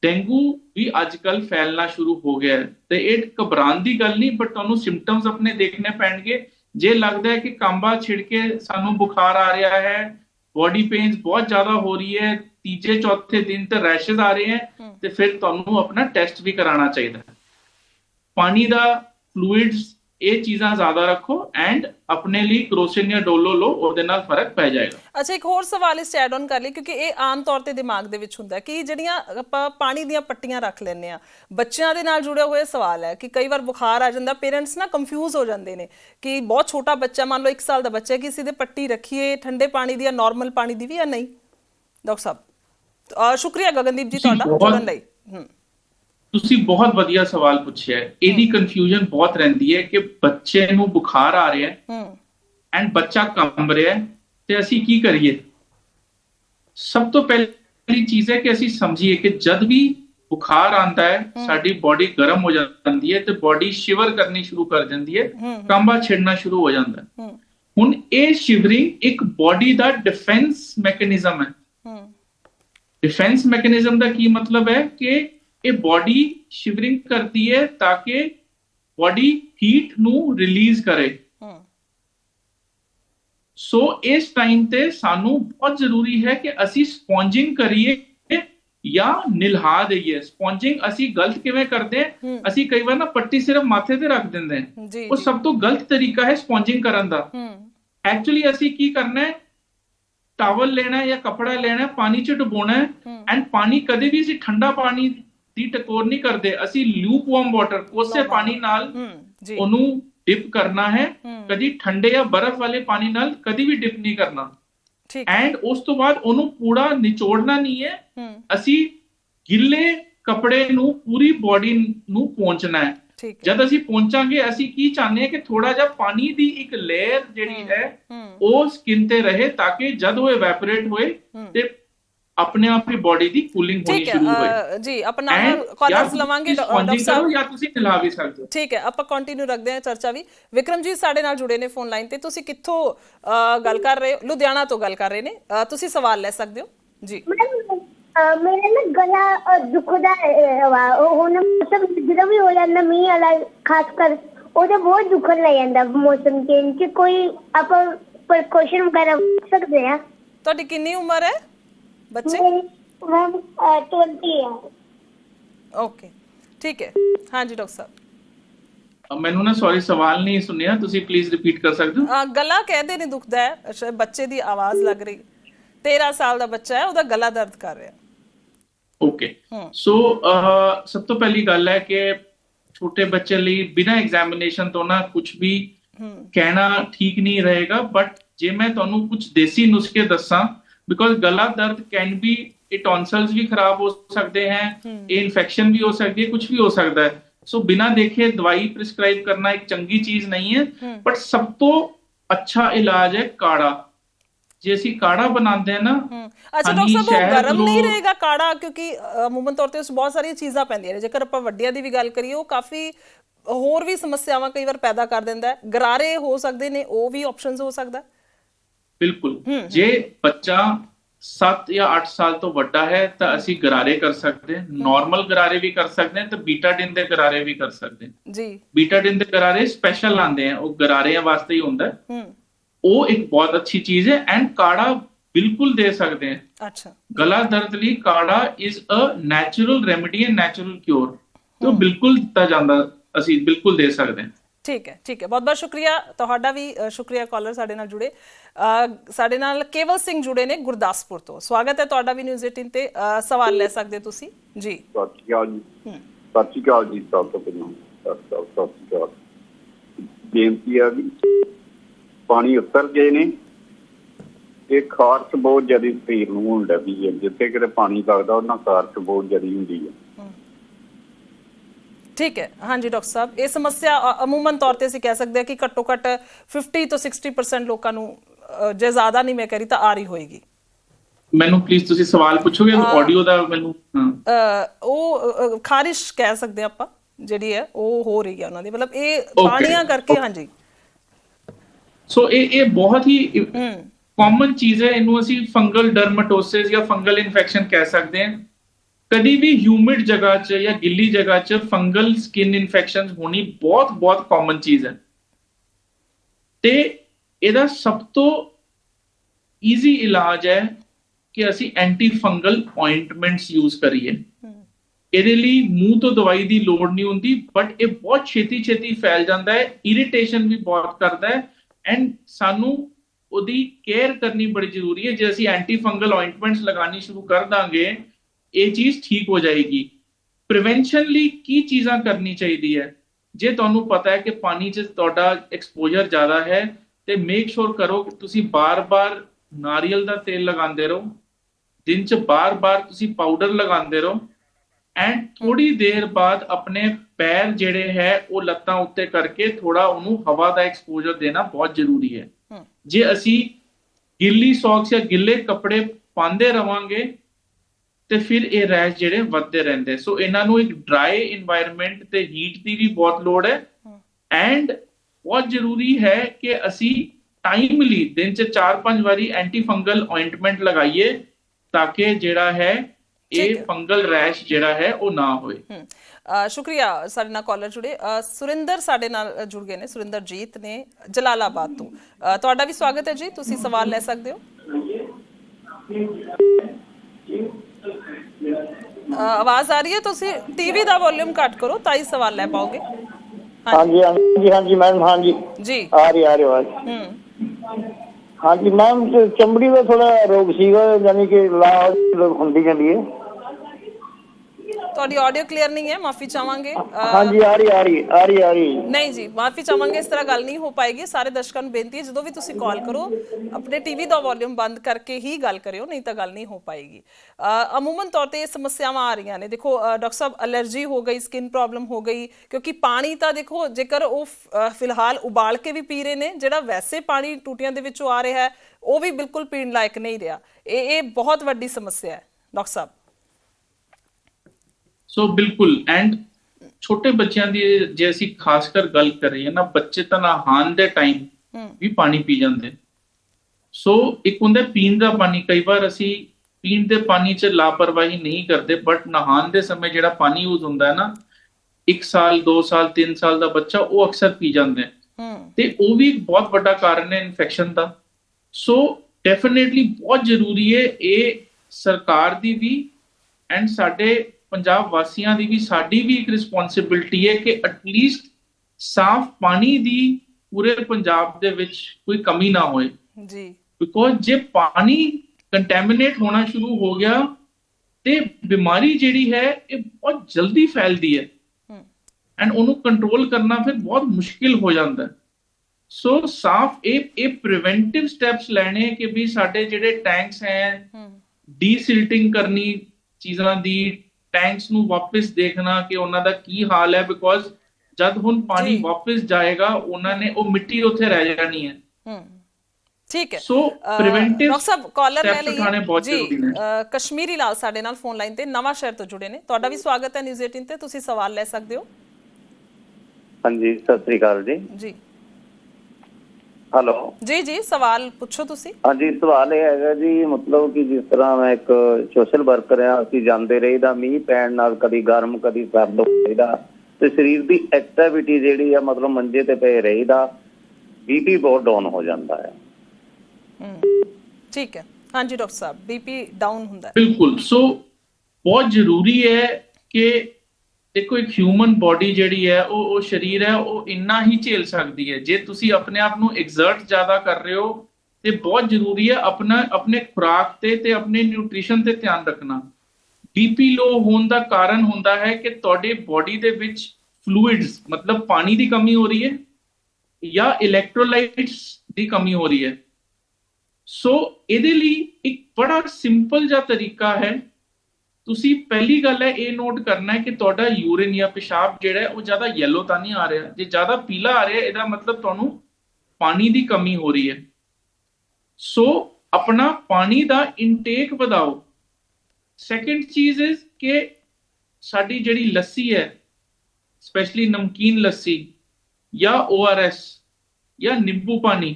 ਡੇਂਗੂ ਵੀ ਅੱਜ ਕੱਲ ਫੈਲਣਾ ਸ਼ੁਰੂ ਹੋ ਗਿਆ ਹੈ। ਤੇ ਇਹ ਘਬਰਾਉਣ ਦੀ ਗੱਲ ਨਹੀਂ ਬਟ ਤੁਹਾਨੂੰ ਸਿੰਪਟਮਸ ਆਪਣੇ ਦੇਖਣੇ ਪੈਣਗੇ। ਜੇ ਲੱਗਦਾ ਹੈ ਕਿ ਕਾਂਬਾ ਛਿੜ ਕੇ ਸਾਨੂੰ ਬੁਖਾਰ ਆ ਰਿਹਾ ਹੈ ਬੋਡੀ ਪੇਨਸ ਬਹੁਤ ਜ਼ਿਆਦਾ ਹੋ ਰਹੀ ਹੈ ਤੀਜੇ ਚੌਥੇ ਦਿਨ ਤੇ ਰੈਸ਼ਸ ਆ ਰਹੇ ਹੈ ਤੇ ਫਿਰ ਤੁਹਾਨੂੰ ਆਪਣਾ ਟੈਸਟ ਵੀ ਕਰਾਉਣਾ ਚਾਹੀਦਾ ਹੈ। ਪਾਣੀ ਦਾ ਫਲੂਇਡਸ ਇਹ ਚੀਜ਼ਾਂ ਜ਼ਿਆਦਾ ਰੱਖੋ ਐਂਡ ਆਪਣੇ ਲਈ ਕਰੋਸਿਨ ਜਾਂ ਡੋਲੋ ਲਓ ਉਹਦੇ ਨਾਲ ਫ਼ਰਕ ਪੈ ਜਾਏਗਾ। ਅੱਛਾ ਇੱਕ ਹੋਰ ਸਵਾਲ ਇਸ ਐਡ ਆਨ ਕਰ ਲਈ ਕਿਉਂਕਿ ਇਹ ਆਮ ਤੌਰ ਤੇ ਦਿਮਾਗ ਦੇ ਵਿੱਚ ਹੁੰਦਾ ਕਿ ਜਿਹੜੀਆਂ ਆਪਾਂ ਪਾਣੀ ਦੀਆਂ ਪੱਟੀਆਂ ਰੱਖ ਲੈਂਦੇ ਆ ਬੱਚਿਆਂ ਦੇ ਨਾਲ ਜੁੜੇ ਹੋਏ ਸਵਾਲ ਹੈ ਕਿ ਕਈ ਵਾਰ ਬੁਖਾਰ ਆ ਜਾਂਦਾ ਪੇਰੈਂਟਸ ਨਾ ਕੰਫਿਊਜ਼ ਹੋ ਜਾਂਦੇ ਨੇ ਕਿ ਬਹੁਤ ਛੋਟਾ ਬੱਚਾ ਮੰਨ ਲਓ 1 ਸਾਲ ਦਾ ਬੱਚਾ ਕਿ ਦੇ ਪੱਟੀ ਰੱਖੀਏ ਠੰਡੇ ਪਾਣੀ ਦੀ ਜਾਂ ਨਾਰਮਲ ਪਾਣੀ ਦੀ ਵੀ ਜਾਂ ਨਹੀਂ? ਡਾਕਟਰ ਸਾਹਿਬ ਸ਼ੁਕਰੀਆ ਗਗਨਦੀਪ ਜੀ ਤੁਹਾਡਾ ਜੁੜਨ ਲਈ। ਹੂੰ। ਤੁਸੀਂ ਬਹੁਤ ਵਧੀਆ ਸਵਾਲ ਪੁੱਛਿਆ ਹੈ। ਇਹਦੀ ਕਨਫਿਊਜ਼ਨ ਬਹੁਤ ਰਹਿੰਦੀ ਹੈ ਕਿ ਬੱਚੇ ਨੂੰ ਬੁਖਾਰ ਆ ਰਿਹਾ ਹੈ ਐਂਡ ਬੱਚਾ ਕੰਬ ਰਿਹਾ ਹੈ ਤੇ ਅਸੀਂ ਕੀ ਕਰੀਏ? ਸਭ ਤੋਂ ਪਹਿਲੀ ਚੀਜ਼ ਹੈ ਕਿ ਅਸੀਂ ਸਮਝੀਏ ਕਿ ਜਦ ਵੀ ਬੁਖਾਰ ਆਂਦਾ ਹੈ ਸਾਡੀ ਬਾਡੀ ਗਰਮ ਹੋ ਜਾਂਦੀ ਹੈ ਤੇ ਬਾਡੀ ਸ਼ਿਵਰ ਕਰਨੀ ਸ਼ੁਰੂ ਕਰ ਜਾਂਦੀ ਹੈ ਕੰਬਾ ਛਿੜਨਾ ਸ਼ੁਰੂ ਹੋ ਜਾਂਦਾ ਹੈ। ਹੁਣ ਇਹ ਸ਼ਿਵਰਿੰਗ ਇੱਕ ਬਾਡੀ ਦਾ ਡਿਫੈਂਸ ਮੈਕੈਨਿਜ਼ਮ ਹੈ। ਡਿਫੈਂਸ ਮੈਕੈਨਿਜ਼ਮ ਦਾ ਕੀ ਮਤਲਬ ਹੈ ਕਿ ਇਹ ਬਾਡੀ ਸ਼ਿਵਰਿੰਗ ਕਰਦੀ ਹੈ ਤਾਂ ਕਿ ਬਾਡੀ ਹੀਟ ਨੂੰ ਰਿਲੀਜ਼ ਕਰੇ ਹੂੰ ਸੋ ਇਸ ਟਾਈਮ ਤੇ ਸਾਨੂੰ ਬਹੁਤ ਜ਼ਰੂਰੀ ਹੈ ਕਿ ਅਸੀਂ ਸਪੌਂਜਿੰਗ ਕਰੀਏ ਜਾਂ ਨਿਲਹਾ ਦਈਏ ਸਪੌਂਜਿੰਗ ਅਸੀਂ ਗਲਤ ਕਿਵੇਂ ਕਰਦੇ ਹਾਂ ਅਸੀਂ ਕਈ ਵਾਰ ਨਾ ਪੱਟੀ ਸਿਰਫ ਮਾਥੇ ਤੇ ਰੱਖ ਦਿੰਦੇ ਹਾਂ ਜੀ ਉਹ ਜੀ ਸਭ ਤੋਂ ਗਲਤ ਤਰੀਕਾ ਹੈ ਸਪੌਂਜਿੰਗ ਕਰਨ ਦਾ ਹੂੰ ਐਕਚੁਅਲੀ ਅਸੀਂ ਕੀ ਕਰਨਾ ਹੈ ਟਾਵਲ ਲੈਣਾ ਹੈ ਜਾਂ ਕਪੜਾ ਲੈਣਾ ਹੈ ਪਾਣੀ ਚ ਡੁਬੋਣਾ ਹੈ ਐਂਡ ਪਾਣੀ ਕਦੇ ਵੀ ਅਸੀਂ ਠੰਡਾ ਪਾਣੀ ਦੀ ਟਕੋਰ ਨਹੀਂ ਕਰਦੇ ਅਸੀਂ ਲੂਪ ਵਾਰਮ ਵਾਟਰ ਕੋਸੇ ਪਾਣੀ ਨਾਲ ਉਹਨੂੰ ਡਿਪ ਕਰਨਾ ਹੈ ਕਦੀ ਠੰਡੇ ਜਾਂ ਬਰਫ਼ ਵਾਲੇ ਪਾਣੀ ਨਾਲ ਕਦੀ ਵੀ ਡਿਪ ਨਹੀਂ ਕਰਨਾ। ਠੀਕ ਐਂਡ ਉਸ ਤੋਂ ਬਾਅਦ ਉਹਨੂੰ ਪੂਰਾ ਨਿਚੋੜਨਾ ਨਹੀਂ ਹੈ ਅਸੀਂ ਗਿੱਲੇ ਕੱਪੜੇ ਨੂੰ ਪੂਰੀ ਬਾਡੀ ਨੂੰ ਪਹੁੰਚਣਾ ਹੈ। ਜਦ ਅਸੀਂ ਪਹੁੰਚਾਂਗੇ ਅਸੀਂ ਕੀ ਚਾਹੁੰਦੇ ਹਾਂ ਕਿ ਥੋੜਾ ਜਿਹਾ ਪਾਣੀ ਦੀ ਇੱਕ ਲੇਅਰ ਜਿਹੜੀ ਹੈ ਉਹ ਸਕਿਨ ਤੇ ਰਹੇ ਤਾਂ ਕਿ ਜਦ ਉਹ ਇਵੈਪੋਰੇਟ ਹੋਏ। ਤੇ ਆਪਣੇ ਆਪ ਹੀ ਬਾਡੀ ਦੀ ਕੂਲਿੰਗ ਹੋਣੀ ਸ਼ੁਰੂ ਅ, ਜੀ ਆਪਾਂ ਨਾਲ ਕਾਲਰਸ ਲਵਾਂਗੇ ਡਾਕਟਰ ਸਾਹਿਬ। ਜਾਂ ਤੁਸੀਂ ਨਿਲਾ ਵੀ ਸਕਦੇ ਹੋ। ਠੀਕ ਹੈ ਆਪਾਂ ਕੰਟੀਨਿਊ ਰੱਖਦੇ ਹਾਂ ਚਰਚਾ ਵੀ। ਵਿਕਰਮ ਜੀ ਸਾਡੇ ਨਾਲ ਜੁੜੇ ਨੇ ਫੋਨ ਲਾਈਨ ਤੇ। ਤੁਸੀਂ ਕਿੱਥੋਂ ਗੱਲ ਕਰ ਰਹੇ ਹੋ? ਲੁਧਿਆਣਾ ਤੋਂ ਗੱਲ ਕਰ ਰਹੇ ਨੇ। ਤੁਸੀਂ ਸਵਾਲ ਲੈ ਸਕਦੇ ਹੋ? ਜੀ। ਮੇਰਾ ਨਾ ਗਲਾ ਦੁਖਦਾ ਹੈ, ਵਾ। ਉਹ ਹੁਣ ਮੌਸਮ ਜਦੋਂ ਵੀ ਹੋ ਜਾਂਦਾ ਮੀਂਹ ਵਾਲਾ ਖਾਸ ਕਰ ਉਹਦਾ ਬਹੁਤ ਦੁਖਣ ਲੱਗ ਜਾਂਦਾ ਮੌਸਮ ਚੇਂਜ ਚ। ਕੋਈ ਆਪਾਂ ਪ੍ਰੀਕਾਸ਼ਨ ਵਗੈਰਾ ਸਕਦੇ ਆ ਤੁਹਾਡੀ ਕਿੰਨੀ ਉਮਰ ਹੈ? ਬੱਚੇ? ਮੇਰੀ ਮੈਮ 20 ਹੈ ਓਕੇ ਠੀਕ ਹੈ। ਹਾਂਜੀ ਡਾਕਟਰ ਸਾਹਿਬ। ਅ, ਮੈਨੂੰ ਨਾ ਸੌਰੀ ਸਵਾਲ ਨਹੀਂ ਸੁਣਿਆ। ਤੁਸੀਂ ਪਲੀਜ਼ ਰਿਪੀਟ ਕਰ ਸਕਦੇ ਹੋ? ਅ, ਗਲਾ ਕਹਿੰਦੇ ਨੇ ਦੁਖਦਾ ਹੈ ਬੱਚੇ ਦੀ ਆਵਾਜ਼ ਲੱਗ ਰਹੀ। 13 ਸਾਲ ਦਾ ਬੱਚਾ ਹੈ ਉਹਦਾ ਗਲਾ ਦਰਦ ਕਰ ਰਿਹਾ। ਓਕੇ ਹਮ। ਸੋ ਅਹ, ਸਭ ਤੋਂ ਪਹਿਲੀ ਗੱਲ ਹੈ ਕਿ ਛੋਟੇ ਬੱਚੇ ਲਈ ਬਿਨਾਂ ਐਗਜ਼ਾਮੀਨੇਸ਼ਨ ਤੋਂ ਨਾ ਕੁਝ ਵੀ ਕਹਿਣਾ ਠੀਕ ਨਹੀਂ ਰਹੇਗਾ ਬਟ ਜੇ ਮੈਂ ਤੁਹਾਨੂੰ ਕੁਝ ਦੇਸੀ ਨੁਸਖੇ ਦੱਸਾਂ ਬਿਕੋਜ਼ ਗਲਾ ਦਰਦ ਕੈਨ ਬੀ ਇਹ ਟੌਨਸਲਸ ਵੀ ਖਰਾਬ ਹੋ ਸਕਦੇ ਹੈ ਇਹ ਇਨਫੈਕਸ਼ਨ ਵੀ ਹੋ ਸਕਦੀ ਹੈ ਕੁਝ ਵੀ ਹੋ ਸਕਦਾ ਹੈ ਸੋ ਬਿਨਾਂ ਦੇਖੇ ਦਵਾਈ ਪ੍ਰਿਸਕ੍ਰਾਈਬ ਕਰਨਾ ਇੱਕ ਚੰਗੀ ਚੀਜ਼ ਨਹੀਂ ਹੈ ਬਟ ਸਭ ਤੋਂ ਅੱਛਾ ਇਲਾਜ ਹੈ ਕਾੜਾ ਜੇ ਅਸੀਂ ਕਾੜਾ ਬਣਾਉਂਦੇ ਹਾਂ ਨਾ ਹਮ, ਅੱਛਾ ਡਾਕਟਰ ਸਾਹਿਬ ਗਰਮ ਨਹੀਂ ਰਹੇਗਾ ਕਾੜਾ ਕਿਉਂਕਿ ਅਮੂਮਨ ਤੌਰ ਤੇ ਉਸ ਬਹੁਤ ਸਾਰੀਆਂ ਚੀਜ਼ਾਂ ਪੈਂਦੀਆਂ ਨੇ ਜੇਕਰ ਆਪਾਂ ਵੱਡਿਆਂ ਦੀ ਵੀ ਗੱਲ ਕਰੀਏ ਉਹ ਕਾਫੀ ਹੋਰ ਵੀ ਸਮੱਸਿਆਵਾਂ ਕਈ ਵਾਰ ਪੈਦਾ ਕਰ ਦਿੰਦਾ ਹੈ ਗਰਾਰੇ ਹੋ ਸਕਦੇ ਨੇ ਉਹ ਵੀ ਆਪਸ਼ਨਸ ਹੋ ਸਕਦਾ ਹੈ। ਬਿਲਕੁਲ। ਜੇ ਬੱਚਾ 7 ਜਾਂ 8 ਸਾਲ ਤੋਂ ਵੱਡਾ ਹੈ ਤਾਂ ਅਸੀਂ ਗਰਾਰੇ ਕਰ ਸਕਦੇ ਹਾਂ। ਨਾਰਮਲ ਗਰਾਰੇ ਵੀ ਕਰ ਸਕਦੇ ਹਾਂ ਤੇ ਬੀਟਾਡਿਨ ਦੇ ਗਰਾਰੇ ਵੀ ਕਰ ਸਕਦੇ ਹਾਂ। ਜੀ। ਬੀਟਾਡਿਨ ਦੇ ਗਰਾਰੇ ਸਪੈਸ਼ਲ ਆਉਂਦੇ ਆ। ਉਹ ਗਰਾਰਿਆਂ ਵਾਸਤੇ ਹੀ ਹੁੰਦਾ। ਹੈ। ਉਹ ਇੱਕ ਬਹੁਤ ਅੱਛੀ ਚੀਜ਼ ਹੈ ਐਂਡ ਕਾੜਾ ਬਿਲਕੁਲ ਦੇ ਸਕਦੇ ਹਾਂ। ਅੱਛਾ। ਗਲਾ ਦਰਦ ਲਈ ਕਾੜਾ is a natural remedy and natural cure ਤੇ ਬਿਲਕੁਲ ਦਿੱਤਾ ਜਾਂਦਾ ਅਸੀਂ ਬਿਲਕੁਲ ਦੇ ਸਕਦੇ ਹਾਂ। ਠੀਕ ਹੈ ਠੀਕ ਹੈ। ਬਹੁਤ ਬਹੁਤ ਸ਼ੁਕਰੀਆ। ਤੁਹਾਡਾ ਵੀ ਸ਼ੁਕਰੀਆ। ਕਾਲਰ ਸਾਡੇ ਨਾਲ ਜੁੜੇ। ਸਾਡੇ ਨਾਲ ਕੇਵਲ ਸਿੰਘ ਜੁੜੇ ਨੇ ਗੁਰਦਾਸਪੁਰ ਤੋਂ। ਸਵਾਗਤ ਹੈ ਤੁਹਾਡਾ ਵੀ ਨਿਊਜ਼ 18 ਤੇ। ਸਵਾਲ ਲੈ ਸਕਦੇ ਤੁਸੀਂ? ਜੀ। ਸਤਿ ਸ਼੍ਰੀ ਅਕਾਲ ਜੀ। ਸਤਿ ਸ਼੍ਰੀ ਅਕਾਲ ਜੀ ਸਭ ਤੋਂ ਪਹਿਲਾਂ। ਸਤਿ ਸਤਿ- ਸਤਿ ਸ਼੍ਰੀ ਅਕਾਲ। ਬੇਨਤੀ ਆ ਵੀ ਪਾਣੀ ਉੱਤਰ ਗਏ ਨੇ ਇਹ ਖਾਰਸ਼ ਬਹੁਤ ਜ਼ਿਆਦਾ ਸਰੀਰ ਨੂੰ ਹੁੰਦਾ ਵੀ ਜਿੱਥੇ ਕਿਤੇ ਪਾਣੀ ਲੱਗਦਾ ਉਹਨਾਂ ਖਾਰਸ਼ ਬਹੁਤ ਜ਼ਿਆਦਾ ਹੁੰਦੀ ਹੈ। ਠੀਕ ਹੈ। ਹਾਂਜੀ ਡਾਕਟਰ ਸਾਹਿਬ ਇਹ ਸਮੱਸਿਆ ਅ- ਅਮੂਮਨ ਤੌਰ ਤੇ ਅਸੀਂ ਕਹਿ ਸਕਦੇ ਹਾਂ ਕਿ ਘੱਟੋ ਘੱਟ 50 ਤੋਂ 60% ਲੋਕਾਂ ਨੂੰ ਅ, ਜੇ ਜ਼ਿਆਦਾ ਨਹੀਂ ਮੈਂ ਕਹਿ ਰਹੀ ਤਾਂ ਆ ਰਹੀ ਹੋਏਗੀ। ਮੈਨੂੰ ਪਲੀਜ਼ ਤੁਸੀਂ ਸਵਾਲ ਪੁੱਛੋਗੇ? ਆਡੀਓ ਦਾ ਮੈਨੂੰ ਹਾਂ। ਅ, ਉਹ ਅ, ਖਾਰਿਸ਼ ਕਹਿ ਸਕਦੇ ਹਾਂ ਆਪਾਂ ਜਿਹੜੀ ਹੈ ਉਹ ਹੋ ਰਹੀ ਹੈ ਉਹਨਾਂ ਦੀ। ਮਤਲਬ ਇਹ ਪਾਣੀਆਂ ਕਰਕੇ ਹਾਂਜੀ। ਸੋ ਇਹ ਇਹ ਬਹੁਤ ਹੀ ਹੂੰ। ਕਾਮਨ ਚੀਜ਼ ਹੈ। ਇਹਨੂੰ ਅਸੀਂ ਫੰਗਲ ਡਰਮਟੋਸਿਸ ਜਾਂ ਫੰਗਲ ਇਨਫੈਕਸ਼ਨ ਕਹਿ ਸਕਦੇ ਹਾਂ। ਕਦੀ ਵੀ ਹਿਊਮਿਡ ਜਗ੍ਹਾ 'ਚ ਜਾਂ ਗਿੱਲੀ ਜਗ੍ਹਾ 'ਚ ਫੰਗਲ ਸਕਿਨ ਇਨਫੈਕਸ਼ਨ ਹੋਣੀ ਬਹੁਤ ਬਹੁਤ ਕਾਮਨ ਚੀਜ਼ ਹੈ। ਤੇ ਇਹਦਾ ਸਭ ਤੋਂ ਈਜ਼ੀ ਇਲਾਜ ਹੈ ਕਿ ਅਸੀਂ ਐਂਟੀ ਫੰਗਲ ਆਇੰਟਮੈਂਟਸ ਯੂਜ਼ ਕਰੀਏ ਇਹਦੇ ਲਈ ਮੂੰਹ ਤੋਂ ਦਵਾਈ ਦੀ ਲੋੜ ਨਹੀਂ ਹੁੰਦੀ ਬਟ ਇਹ ਬਹੁਤ ਛੇਤੀ ਛੇਤੀ ਫੈਲ ਜਾਂਦਾ ਹੈ ਇਰੀਟੇਸ਼ਨ ਵੀ ਬਹੁਤ ਕਰਦਾ ਹੈ ਐਂਡ ਸਾਨੂੰ ਉਹਦੀ ਕੇਅਰ ਕਰਨੀ ਬੜੀ ਜ਼ਰੂਰੀ ਹੈ। ਜੇ ਅਸੀਂ ਐਂਟੀ ਫੰਗਲ ਆਇੰਟਮੈਂਟਸ ਲਗਾਉਣੀ ਸ਼ੁਰੂ ਕਰ ਦਾਂਗੇ ਇਹ ਚੀਜ਼ ਠੀਕ ਹੋ ਜਾਏਗੀ। ਪ੍ਰੀਵੈਂਸ਼ਨ ਲਈ ਕੀ ਚੀਜ਼ਾਂ ਕਰਨੀ ਚਾਹੀਦੀ ਹੈ? ਜੇ ਤੁਹਾਨੂੰ ਪਤਾ ਹੈ ਕਿ ਪਾਣੀ 'ਚ ਤੁਹਾਡਾ ਐਕਸਪੋਜ਼ਰ ਜ਼ਿਆਦਾ ਹੈ ਤੇ ਮੇਕ ਸ਼ੋਰ ਕਰੋ ਕਿ ਤੁਸੀਂ ਬਾਰ-ਬਾਰ ਨਾਰੀਅਲ ਦਾ ਤੇਲ ਲਗਾਉਂਦੇ ਰਹੋ। ਦਿਨ 'ਚ ਬਾਰ-ਬਾਰ ਤੁਸੀਂ ਪਾਊਡਰ ਲਗਾਉਂਦੇ ਰਹੋ ਐਂਡ ਥੋੜੀ ਦੇਰ ਬਾਅਦ ਆਪਣੇ ਪੈਰ ਜਿਹੜੇ ਹੈ ਉਹ ਲੱਤਾਂ ਉੱਤੇ ਕਰਕੇ ਥੋੜਾ ਉਹਨੂੰ ਹਵਾ ਦਾ ਐਕਸਪੋਜ਼ਰ ਦੇਣਾ ਬਹੁਤ ਜ਼ਰੂਰੀ ਹੈ। ਜੇ ਅਸੀਂ ਗਿੱਲੀ ਸੌਕਸ ਜਾਂ ਗਿੱਲੇ ਕੱਪੜੇ ਪਾਉਂਦੇ ਰਵਾਂਗੇ ਤੇ ਫਿਰ ਇਹ ਰੈਸ਼ ਜਿਹੜੇ ਵੱਧਦੇ ਰਹਿੰਦੇ। ਸੋ ਇਹਨਾਂ ਨੂੰ ਇੱਕ ਡਰਾਈ এনवायरमेंट ਤੇ ਹੀਟ ਦੀ ਵੀ ਬਹੁਤ ਲੋੜ ਹੈ। ਐਂਡ ਬਹੁਤ ਜ਼ਰੂਰੀ ਹੈ ਕਿ ਅਸੀਂ ਟਾਈਮਲੀ ਦਿਨ 'ਚ 4-5 ਵਾਰੀ ਐਂਟੀ ਫੰਗਲ ਆਇੰਟਮੈਂਟ ਲਗਾਈਏ ਤਾਂ ਕਿ ਜਿਹੜਾ ਹੈ ਇਹ ਫੰਗਲ ਰੈਸ਼ ਜਿਹੜਾ ਹੈ ਉਹ ਨਾ ਹੋਏ। ਸ਼ੁਕਰੀਆ ਸਾਡੇ ਨਾਲ ਕਾਲਰ ਜੁੜੇ। ਸੁਰਿੰਦਰ ਸਾਡੇ ਨਾਲ ਜੁੜ ਗਏ ਨੇ। ਸੁਰਿੰਦਰ ਜੀਤ ਨੇ ਜਲਾਲਾਬਾਦ ਤੋਂ। ਤੁਹਾਡਾ ਵੀ ਸਵਾਗਤ ਹੈ ਜੀ। ਤੁਸੀਂ ਸਵਾਲ ਲੈ ਸਕਦੇ ਹੋ? ਆਵਾਜ਼ ਆ ਰਹੀ ਹੈ? ਤੁਸੀਂ ਟੀਵੀ ਦਾ ਵੋਲਿਊਮ ਘੱਟ ਕਰੋ ਤਾਂ ਹੀ ਸਵਾਲ ਲੈ ਪਾਓਗੇ। ਹਾਂਜੀ ਹਾਂਜੀ ਹਾਂਜੀ ਮੈਮ ਹਾਂਜੀ। ਜੀ। ਆ ਰਹੀ ਆ ਰਹੀ ਆਵਾਜ਼। ਹਮ ਹਾਂਜੀ ਮੈਮ ਚਮੜੀ ਦਾ ਥੋੜਾ ਰੋਗ ਸੀਗਾ ਯਾਨੀ ਕਿ ਲਾਲ ਹੁੰਦੀ ਜਾਂਦੀ ਹੈ। ਤੁਹਾਡੀ ਆਡੀਓ ਕਲੀਅਰ ਨਹੀਂ ਹੈ ਮਾਫੀ ਚਾਹਾਂਗੇ। ਹਾਂਜੀ ਆ ਰਹੀ ਆ ਰਹੀ ਆ ਰਹੀ ਆ ਰਹੀ। ਨਹੀਂ ਜੀ ਮਾਫੀ ਚਾਹਾਂਗੇ ਇਸ ਤਰ੍ਹਾਂ ਗੱਲ ਨਹੀਂ ਹੋ ਪਾਏਗੀ। ਸਾਰੇ ਦਰਸ਼ਕਾਂ ਨੂੰ ਬੇਨਤੀ ਹੈ ਜਦੋਂ ਵੀ ਤੁਸੀਂ ਕਾਲ ਕਰੋ ਆਪਣੇ ਟੀਵੀ ਦਾ ਵੋਲਿਊਮ ਬੰਦ ਕਰਕੇ ਹੀ ਗੱਲ ਕਰਿਓ ਨਹੀਂ ਤਾਂ ਗੱਲ ਨਹੀਂ ਹੋ ਪਾਏਗੀ। ਅਮੂਮਨ ਤੌਰ ਤੇ ਇਹ ਸਮੱਸਿਆਵਾਂ ਆ ਰਹੀਆਂ ਨੇ। ਦੇਖੋ ਡਾਕਟਰ ਸਾਹਿਬ ਅਲਰਜੀ ਹੋ ਗਈ ਸਕਿਨ ਪ੍ਰੋਬਲਮ ਹੋ ਗਈ ਕਿਉਂਕਿ ਪਾਣੀ ਤਾਂ ਦੇਖੋ ਜੇਕਰ ਉਹ ਫਿਲਹਾਲ ਉਬਾਲ ਕੇ ਵੀ ਪੀ ਰਹੇ ਨੇ ਜਿਹੜਾ ਵੈਸੇ ਪਾਣੀ ਟੂਟੀਆਂ ਦੇ ਵਿੱਚੋਂ ਆ ਰਿਹਾ ਹੈ ਉਹ ਵੀ ਬਿਲਕੁਲ ਪੀਣ ਲਾਇਕ ਨਹੀਂ ਰਿਹਾ। ਇਹ ਇਹ ਬਹੁਤ ਵੱਡੀ ਸਮੱਸਿਆ ਹੈ ਡਾਕਟਰ ਸਾਹਿਬ। ਸੋ ਬਿਲਕੁਲ ਐਂਡ ਛੋਟੇ ਬੱਚਿਆਂ ਦੀ ਜੇ ਅਸੀਂ ਖਾਸ ਕਰ ਗੱਲ ਕਰੀਏ ਨਾ ਬੱਚੇ ਤਾਂ ਨਹਾਉਣ ਦੇ ਟਾਈਮ ਵੀ ਪਾਣੀ ਪੀ ਜਾਂਦੇ। ਸੋ ਇੱਕ ਹੁੰਦਾ ਪੀਣ ਦਾ ਪਾਣੀ ਕਈ ਵਾਰ ਅਸੀਂ ਪੀਣ ਦੇ ਪਾਣੀ 'ਚ ਲਾਪਰਵਾਹੀ ਨਹੀਂ ਕਰਦੇ ਬਟ ਨਹਾਉਣ ਦੇ ਸਮੇਂ ਜਿਹੜਾ ਪਾਣੀ ਯੂਜ਼ ਹੁੰਦਾ ਹੈ ਨਾ 1 ਸਾਲ 2 ਸਾਲ 3 ਸਾਲ ਦਾ ਬੱਚਾ ਉਹ ਅਕਸਰ ਪੀ ਜਾਂਦਾ ਤੇ ਉਹ ਵੀ ਇੱਕ ਬਹੁਤ ਵੱਡਾ ਕਾਰਨ ਹੈ ਇਨਫੈਕਸ਼ਨ ਦਾ। ਸੋ ਡੈਫੀਨਿਟਲੀ ਬਹੁਤ ਜ਼ਰੂਰੀ ਹੈ ਇਹ ਸਰਕਾਰ ਦੀ ਵੀ ਐਂਡ ਸਾਡੇ ਪੰਜਾਬ ਵਾਸੀਆਂ ਦੀ ਵੀ ਸਾਡੀ ਵੀ ਇੱਕ ਰਿਸਪੌਂਸਿਬਿਲਟੀ ਹੈ ਕਿ ਐਟਲੀਸਟ ਸਾਫ਼ ਪਾਣੀ ਦੀ ਪੂਰੇ ਪੰਜਾਬ ਦੇ ਵਿੱਚ ਕੋਈ ਕਮੀ ਨਾ ਹੋਏ। ਜੀ। ਬਿਕੋਜ਼ ਜੇ ਪਾਣੀ ਕੰਟੈਮੀਨੇਟ ਹੋਣਾ ਸ਼ੁਰੂ ਹੋ ਗਿਆ ਤੇ ਬਿਮਾਰੀ ਜਿਹੜੀ ਹੈ ਇਹ ਬਹੁਤ ਜਲਦੀ ਫੈਲਦੀ ਹੈ। ਐਂਡ ਉਹਨੂੰ ਕੰਟਰੋਲ ਕਰਨਾ ਫਿਰ ਬਹੁਤ ਮੁਸ਼ਕਿਲ ਹੋ ਜਾਂਦਾ। ਸੋ ਸਾਫ਼ ਇਹ ਇਹ ਪ੍ਰੀਵੈਂਟਿਵ ਸਟੈਪਸ ਲੈਣੇ ਕਿ ਵੀ ਸਾਡੇ ਜਿਹੜੇ ਟੈਂਕਸ ਹੂੰ ਡੀਸਿਲਟਿੰਗ ਕਰਨੀ ਚੀਜ਼ਾਂ ਦੀ ਟੈਂਕਸ ਨੂੰ ਵਾਪਸ ਦੇਖਣਾ ਕਿ ਉਹਨਾਂ ਦਾ ਕੀ ਹਾਲ ਹੈ ਬਿਕੋਜ਼ ਜਦ ਹੁਣ ਪਾਣੀ। ਵਾਪਸ ਜਾਏਗਾ ਉਹਨਾਂ ਨੇ ਉਹ ਮਿੱਟੀ ਉੱਥੇ ਰਹਿ ਜਾਣੀ ਹੈ। ਹੂੰ ਠੀਕ ਹੈ। ਸੋ ਪ੍ਰੀਵੈਂਟਿਵ ਡਾਕਟਰ ਸਾਹਿਬ ਕਾਲਰ ਲੈ ਬਹੁਤ ਜੀ ਕਸ਼ਮੀਰੀ ਲਾਲ ਸਾਡੇ ਨਾਲ ਫੋਨ ਲਾਈਨ ਤੇ ਨਵਾਂ ਸ਼ਹਿਰ ਤੋਂ ਜੁੜੇ ਨੇ। ਤੁਹਾਡਾ ਵੀ ਸਵਾਗਤ ਹੈ ਨਿਊਜ਼ 18 ਤੇ ਤੁਸੀਂ ਸਵਾਲ ਲੈ ਸਕਦੇ ਹੋ? ਹਾਂਜੀ ਸਤਿ ਸ੍ਰੀ ਅਕਾਲ ਜੀ। ਜੀ। ਹੈਲੋ ਜੀ ਜੀ ਸਵਾਲ ਪੁੱਛੋ ਤੁਸੀਂ। ਹਾਂਜੀ ਸਵਾਲ ਇਹ ਹੈਗਾ ਜੀ ਮਤਲਬ ਕਿ ਜਿਸ ਤਰ੍ਹਾਂ ਮੈਂ ਇੱਕ ਸੋਸ਼ਲ ਵਰਕਰ ਆ ਅਸੀਂ ਜਾਂਦੇ ਰਹੀਦਾ ਮੀਂਹ ਪੈਣ ਨਾਲ ਕਦੀ ਗਰਮ ਕਦੀ ਸਰਦ ਹੋਈਦਾ ਤੇ ਸਰੀਰ ਦੀ ਐਕਟੀਵਿਟੀ ਜਿਹੜੀ ਆ ਮਤਲਬ ਮੰਜੇ ਤੇ ਪਏ ਰਹੀਦਾ ਬੀਪੀ ਬਹੁਤ ਡਾਊਨ ਹੋ ਜਾਂਦਾ ਹੈ ਹੂੰ ਠੀਕ ਹੈ। ਹਾਂਜੀ ਡਾਕਟਰ ਸਾਹਿਬ ਬੀਪੀ ਡਾਊਨ ਹੁੰਦਾ ਹੈ। ਬਿਲਕੁਲ। ਸੋ ਬਹੁਤ ਜ਼ਰੂਰੀ ਹੈ ਕਿ ਦੇਖੋ, ਇੱਕ ਹਿਊਮਨ ਬਾਡੀ ਜਿਹੜੀ ਹੈ, ਉਹ ਉਹ ਸਰੀਰ ਹੈ, ਉਹ ਇੰਨਾ ਹੀ ਝੇਲ ਸਕਦੀ ਹੈ। ਜੇ ਤੁਸੀਂ ਆਪਣੇ ਆਪ ਨੂੰ ਐਗਜ਼ਰਟ ਜ਼ਿਆਦਾ ਕਰ ਰਹੇ ਹੋ, ਤੇ ਬਹੁਤ ਜ਼ਰੂਰੀ ਹੈ ਆਪਣਾ ਆਪਣੇ ਖੁਰਾਕ ਤੇ ਤੇ ਆਪਣੇ ਨਿਊਟ੍ਰੀਸ਼ਨ ਤੇ ਧਿਆਨ ਰੱਖਣਾ। ਬੀਪੀ ਲੋ ਹੋਣ ਦਾ ਕਾਰਨ ਹੁੰਦਾ ਹੈ ਕਿ ਤੁਹਾਡੇ ਬਾਡੀ ਦੇ ਵਿੱਚ ਫਲੂਇਡਸ ਮਤਲਬ ਪਾਣੀ ਦੀ ਕਮੀ ਹੋ ਰਹੀ ਹੈ ਜਾਂ ਇਲੈਕਟ੍ਰੋਲਾਈਟਸ ਦੀ ਕਮੀ ਹੋ ਰਹੀ ਹੈ। ਸੋ ਇਹਦੇ ਲਈ ਇੱਕ ਬੜਾ ਸਿੰਪਲ ਜਿਹਾ ਤਰੀਕਾ ਹੈ ਤੁਸੀਂ ਪਹਿਲੀ ਗੱਲ ਹੈ, ਇਹ ਨੋਟ ਕਰਨਾ ਹੈ ਕਿ ਤੁਹਾਡਾ ਯੂਰਿਨ ਜਾਂ ਪਿਸ਼ਾਬ ਜਿਹੜਾ ਉਹ ਜ਼ਿਆਦਾ ਯੈਲੋ ਤਾਂ ਨਹੀਂ ਆ ਰਿਹਾ। ਜੇ ਜ਼ਿਆਦਾ ਪੀਲਾ ਆ ਰਿਹਾ, ਇਹਦਾ ਮਤਲਬ ਤੁਹਾਨੂੰ ਪਾਣੀ ਦੀ ਕਮੀ ਹੋ ਰਹੀ ਹੈ। ਸੋ ਆਪਣਾ ਪਾਣੀ ਦਾ ਇਨਟੇਕ ਵਧਾਓ। ਸੈਕੰਡ ਚੀਜ਼ ਇਜ਼ ਕਿ ਸਾਡੀ ਜਿਹੜੀ ਲੱਸੀ ਹੈ ਸਪੈਸ਼ਲੀ ਨਮਕੀਨ ਲੱਸੀ ਜਾਂ ORS ਜਾਂ ਨਿੰਬੂ ਪਾਣੀ,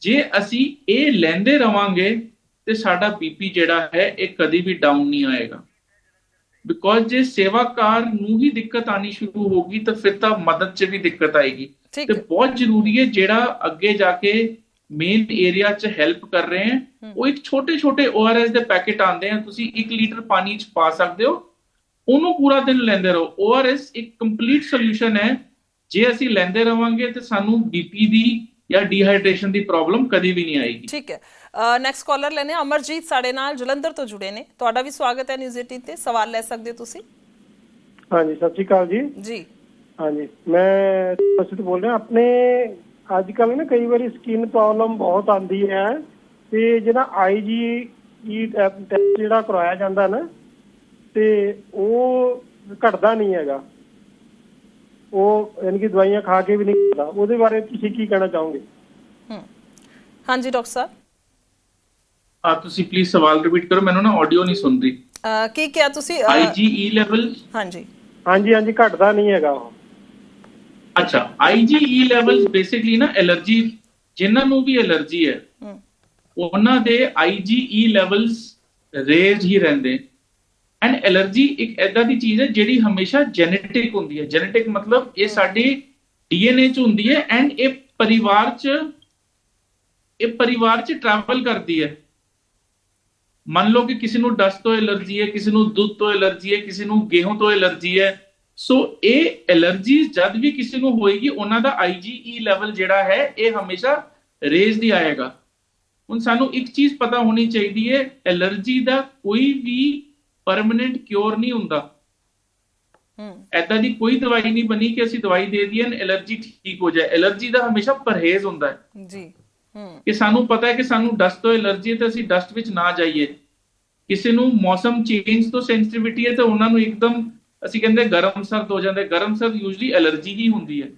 ਜੇ ਅਸੀਂ ਇਹ ਲੈਂਦੇ ਰਵਾਂਗੇ ਤੇ ਸਾਡਾ ਬੀਪੀ ਜਿਹੜਾ ਹੈ ਇਹ ਕਦੀ ਵੀ ਡਾਊਨ ਨਹੀਂ ਆਏਗਾ। ਬਿਕੋਜ਼ ਜੇ ਸੇਵਾਕਾਰ ਨੂੰ ਹੀ ਦਿੱਕਤ ਆਣੀ ਸ਼ੁਰੂ ਹੋਗੀ ਤਾਂ ਫਿਰ ਤਾਂ ਮਦਦ 'ਚ ਵੀ ਦਿੱਕਤ ਆਏਗੀ। ਤੇ ਬਹੁਤ ਜ਼ਰੂਰੀ ਹੈ ਜਿਹੜਾ ਅੱਗੇ ਜਾ ਕੇ ਮੇਨ ਏਰੀਆ 'ਚ ਹੈਲਪ ਕਰ ਰਹੇ ਹੈ ਉਹ ਇੱਕ ਛੋਟੇ ਛੋਟੇ ORS ਦੇ ਪੈਕੇਟ ਆਉਂਦੇ ਆ ਤੁਸੀਂ 1 ਲੀਟਰ ਪਾਣੀ 'ਚ ਪਾ ਸਕਦੇ ਹੋ। ਉਹਨੂੰ ਪੂਰਾ ਦਿਨ ਲੈਂਦੇ ਰਹੋ। ORS ਇੱਕ ਕੰਪਲੀਟ ਸੋਲੂਸ਼ਨ ਹੈ। ਜੇ ਅਸੀਂ ਲੈਂਦੇ ਰਵਾਂਗੇ ਤੇ ਸਾਨੂੰ ਬੀਪੀ ਦੀ ਜਾਂ ਡੀਹਾਈਡਰੇਸ਼ਨ ਦੀ ਪ੍ਰੋਬਲਮ ਕਦੀ ਵੀ ਨਹੀਂ ਆਏਗੀ। ਠੀਕ ਹੈ। ਨੈਕਸਟ ਕਾਲਰ ਲੈਨੇ ਅਮਰਜੀਤ ਸਾਡੇ ਨਾਲ ਜਲੰਧਰ ਤੋਂ ਜੁੜੇ ਨੇ। ਤੁਹਾਡਾ ਵੀ ਸਵਾਗਤ ਹੈ ਨਿਊਜ਼ 18 ਤੇ। ਸਵਾਲ ਲੈ ਸਕਦੇ ਹੋ ਤੁਸੀਂ? ਹਾਂਜੀ ਸਤਿ ਸ਼੍ਰੀ ਅਕਾਲ ਜੀ। ਜੀ। ਹਾਂਜੀ ਮੈਂ ਅਸਿਤ ਬੋਲ ਰਿਹਾ। ਆਪਣੇ ਅੱਜ ਕੱਲ ਨਾ ਕਈ ਵਾਰੀ ਸਕਿਨ ਪ੍ਰੋਬਲਮ ਬਹੁਤ ਆਉਂਦੀ ਹੈ। ਤੇ ਜਿਹੜਾ ਆਈਜੀ ਈ ਟੈਸਟ ਜਿਹੜਾ ਕਰਵਾਇਆ ਜਾਂਦਾ ਨਾ ਤੇ ਉਹ ਘਟਦਾ ਨਹੀਂ ਹੈਗਾ। ਉਹ ਯਾਨੀ ਕਿ ਦਵਾਈਆਂ ਖਾ ਕੇ ਵੀ ਨਹੀਂ ਘਟਦਾ। ਉਹਦੇ ਬਾਰੇ ਤੁਸੀਂ ਕੀ ਕਹਿਣਾ ਚਾਹੋਗੇ? ਹਾਂਜੀ ਡਾਕਟਰ ਸਾਹਿਬ। ਆ ਤੁਸੀਂ ਪਲੀਜ਼ ਸਵਾਲ ਰਿਪੀਟ ਕਰੋ ਮੈਨੂੰ ਨਾ ਆਡੀਓ ਨਹੀਂ ਸੁਣ ਰਹੀ ਕੀ ਕਿਹਾ ਤੁਸੀਂ? IgE ਲੈਵਲ ਹਾਂਜੀ। ਹਾਂਜੀ ਹਾਂਜੀ ਘਟਦਾ ਨਹੀਂ ਹੈਗਾ ਉਹ। ਅੱਛਾ IgE ਲੈਵਲਸ ਬੇਸਿਕਲੀ ਨਾ ਐਲਰਜੀ ਜਿਨ੍ਹਾਂ ਨੂੰ ਵੀ ਐਲਰਜੀ ਹੈ ਉਹਨਾਂ ਦੇ IgE ਲੈਵਲਸ ਰੇਜ਼ ਹੀ ਰਹਿੰਦੇ। ਐਂਡ ਐਲਰਜੀ ਇੱਕ ਐਦਾਂ ਦੀ ਚੀਜ਼ ਹੈ ਜਿਹੜੀ ਹਮੇਸ਼ਾ ਜੈਨੇਟਿਕ ਹੁੰਦੀ ਹੈ। ਜੈਨੇਟਿਕ ਮਤਲਬ ਇਹ ਸਾਡੀ DNA ਚ ਹੁੰਦੀ ਹੈ ਐਂਡ ਇਹ ਪਰਿਵਾਰ ਚ ਇਹ ਪਰਿਵਾਰ ਚ ਟਰੈਵਲ ਕਰਦੀ ਹੈ। ਮੰਨ ਲਓ ਕਿ ਕਿਸੇ ਨੂੰ ਡਸਟ ਤੋਂ ਐਲਰਜੀ ਹੈ ਕਿਸੇ ਨੂੰ ਦੁੱਧ ਤੋਂ ਐਲਰਜੀ ਹੈ ਕਿਸੇ ਨੂੰ ਗੇਹੂੰ ਤੋਂ ਐਲਰਜੀ ਹੈ। ਸੋ ਇਹ ਐਲਰਜੀ ਜਦ ਵੀ ਕਿਸੇ ਨੂੰ ਹੋਏਗੀ ਉਹਨਾਂ ਦਾ IgE ਲੈਵਲ ਜਿਹੜਾ ਹੈ ਇਹ ਹਮੇਸ਼ਾ ਰੇਜ਼ ਦੀ ਆਏਗਾ। ਹੁਣ ਸਾਨੂੰ ਇੱਕ ਚੀਜ਼ ਪਤਾ ਹੋਣੀ ਚਾਹੀਦੀ ਹੈ ਐਲਰਜੀ ਦਾ ਕੋਈ ਵੀ ਪਰਮਨੈਂਟ ਕਿਉਰ ਨਹੀਂ ਹੁੰਦਾ। ਹੂੰ। ਐਦਾਂ ਦੀ ਕੋਈ ਦਵਾਈ ਨਹੀਂ ਬਣੀ ਕਿ ਅਸੀਂ ਦਵਾਈ ਦੇ ਦਈਏ ਐਲਰਜੀ ਠੀਕ ਹੋ ਜਾਏ। ਐਲਰਜੀ ਦਾ ਹਮੇਸ਼ਾ ਪਰਹੇਜ਼ ਹੁੰਦਾ ਹੈ। ਜੀ। ਕਿ ਸਾਨੂੰ ਪਤਾ ਹੈ ਕਿ ਸਾਨੂੰ ਡਸਟ ਤੋਂ ਐਲਰਜੀ ਹੈ ਤੇ ਅਸੀਂ ਡਸਟ ਵਿੱਚ ਨਾ ਜਾਈਏ। ਕਿਸੇ ਨੂੰ ਮੌਸਮ ਚੇਂਜ ਤੋਂ ਸੈਂਸਿਟੀਵਿਟੀ ਹੈ ਤੇ ਉਹਨਾਂ ਨੂੰ ਇੱਕਦਮ ਅਸੀਂ ਕਹਿੰਦੇ ਗਰਮ ਸਰਦ ਹੋ ਜਾਂਦੇ। ਗਰਮ ਸਰਦ ਯੂਜੂਲੀ ਐਲਰਜੀ ਹੀ ਹੁੰਦੀ ਹੈ।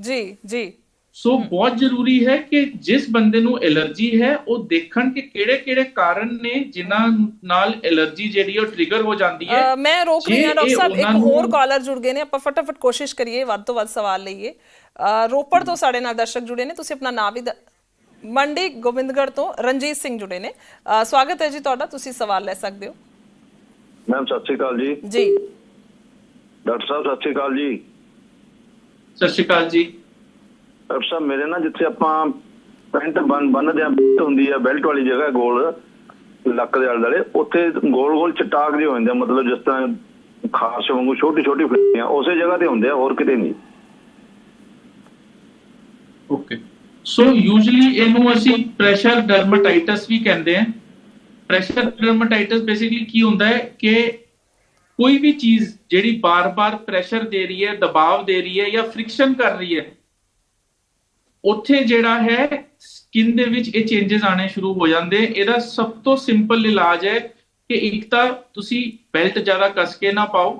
ਜੀ ਜੀ। ਸੋ ਬਹੁਤ ਜ਼ਰੂਰੀ ਹੈ ਕਿ ਜਿਸ ਬੰਦੇ ਨੂੰ ਐਲਰਜੀ ਹੈ ਉਹ ਦੇਖਣ ਕਿ ਕਿਹੜੇ-ਕਿਹੜੇ ਕਾਰਨ ਨੇ ਜਿਨ੍ਹਾਂ ਨਾਲ ਐਲਰਜੀ ਜਿਹੜੀ ਉਹ ਟ੍ਰਿਗਰ ਹੋ ਜਾਂਦੀ ਹੈ। ਮੈਂ ਰੋਕ ਰਹੀ ਹਾਂ ਡਾਕਟਰ ਸਾਹਿਬ ਇੱਕ ਹੋਰ ਕਾਲਰ ਜੁੜ ਗਏ ਨੇ। ਆਪਾਂ ਫਟਾਫਟ ਕੋਸ਼ਿਸ਼ ਕਰੀਏ ਵੱਧ ਤੋਂ ਵੱਧ ਸਵਾਲ ਲਈਏ। ਰੋਪੜ ਤੋਂ ਸਾਡੇ ਨਾਲ ਦਰਸ਼ਕ ਜੁੜੇ ਨੇ। ਤੁਸੀਂ ਆਪਣਾ ਨਾਮ ਵੀ ਮੰਡੀ ਗੋਬਿੰਦਗੜ੍ਹ ਤੋਂ ਰਣਜੀਤ ਸਿੰਘ ਜੁੜੇ ਨੇ। ਸਵਾਗਤ ਹੈ ਜੀ ਤੁਹਾਡਾ ਤੁਸੀਂ ਸਵਾਲ ਲੈ ਸਕਦੇ ਹੋ। ਮੈਮ ਸਤਿ ਸ਼੍ਰੀ ਅਕਾਲ ਜੀ। ਜੀ। ਡਾਕਟਰ ਸਾਹਿਬ ਸਤਿ ਸ਼੍ਰੀ ਅਕਾਲ ਜੀ। ਸਤਿ ਸ਼੍ਰੀ ਅਕਾਲ ਜੀ। ਡਾਕਟਰ ਸਾਹਿਬ ਮੇਰੇ ਨਾਲ ਜਿੱਥੇ ਆਪਾਂ ਪੈਂਟ ਬੰਨ ਬੰਨਦੇ ਆ ਹੁੰਦੀ ਆ ਬੈਲਟ ਵਾਲੀ ਜਗ੍ਹਾ ਗੋਲ ਲੱਕ ਦੇ ਆਲੇ ਦੁਆਲੇ ਉੱਥੇ ਗੋਲ ਗੋਲ ਚਟਾਕ ਜਿਹੇ ਹੋ ਜਾਂਦੇ ਆ, ਮਤਲਬ ਜਿਸ ਤਰ੍ਹਾਂ ਖਾਸ ਵਾਂਗੂ ਛੋਟੀ ਛੋਟੀ ਫਿੱਟੀਆਂ ਉਸੇ ਜਗ੍ਹਾ ਤੇ ਹੁੰਦੇ ਆ ਹੋਰ ਕਿਤੇ ਨਹੀਂ ਓਕੇ ਸੋ ਯੂਜੂਲੀ ਇਹਨੂੰ ਅਸੀਂ ਪ੍ਰੈਸ਼ਰ ਡਰਮੇਟਾਈਟਸ ਵੀ ਕਹਿੰਦੇ ਆ ਪ੍ਰੈਸ਼ਰ ਡਰਮੇਟਾਈਟਸ ਬੇਸਿਕਲੀ ਕੀ ਹੁੰਦਾ ਹੈ ਕਿ ਕੋਈ ਵੀ ਚੀਜ਼ ਜਿਹੜੀ ਬਾਰ-ਬਾਰ ਪ੍ਰੈਸ਼ਰ ਦੇ ਰਹੀ ਹੈ, ਦਬਾਅ ਦੇ ਰਹੀ ਹੈ ਜਾਂ ਫ੍ਰਿਕਸ਼ਨ ਕਰ ਰਹੀ ਹੈ, ਉੱਥੇ ਜਿਹੜਾ ਹੈ ਸਕਿਨ ਦੇ ਵਿੱਚ ਇਹ ਚੇਂजेस ਆਣੇ ਸ਼ੁਰੂ ਹੋ ਜਾਂਦੇ ਇਹਦਾ ਸਭ ਤੋਂ ਸਿੰਪਲ ਇਲਾਜ ਹੈ ਕਿ ਇੱਕ ਤਾਂ ਤੁਸੀਂ ਬੈਲਟ ਜ਼ਿਆਦਾ ਕੱਸ ਕੇ ਨਾ ਪਾਓ।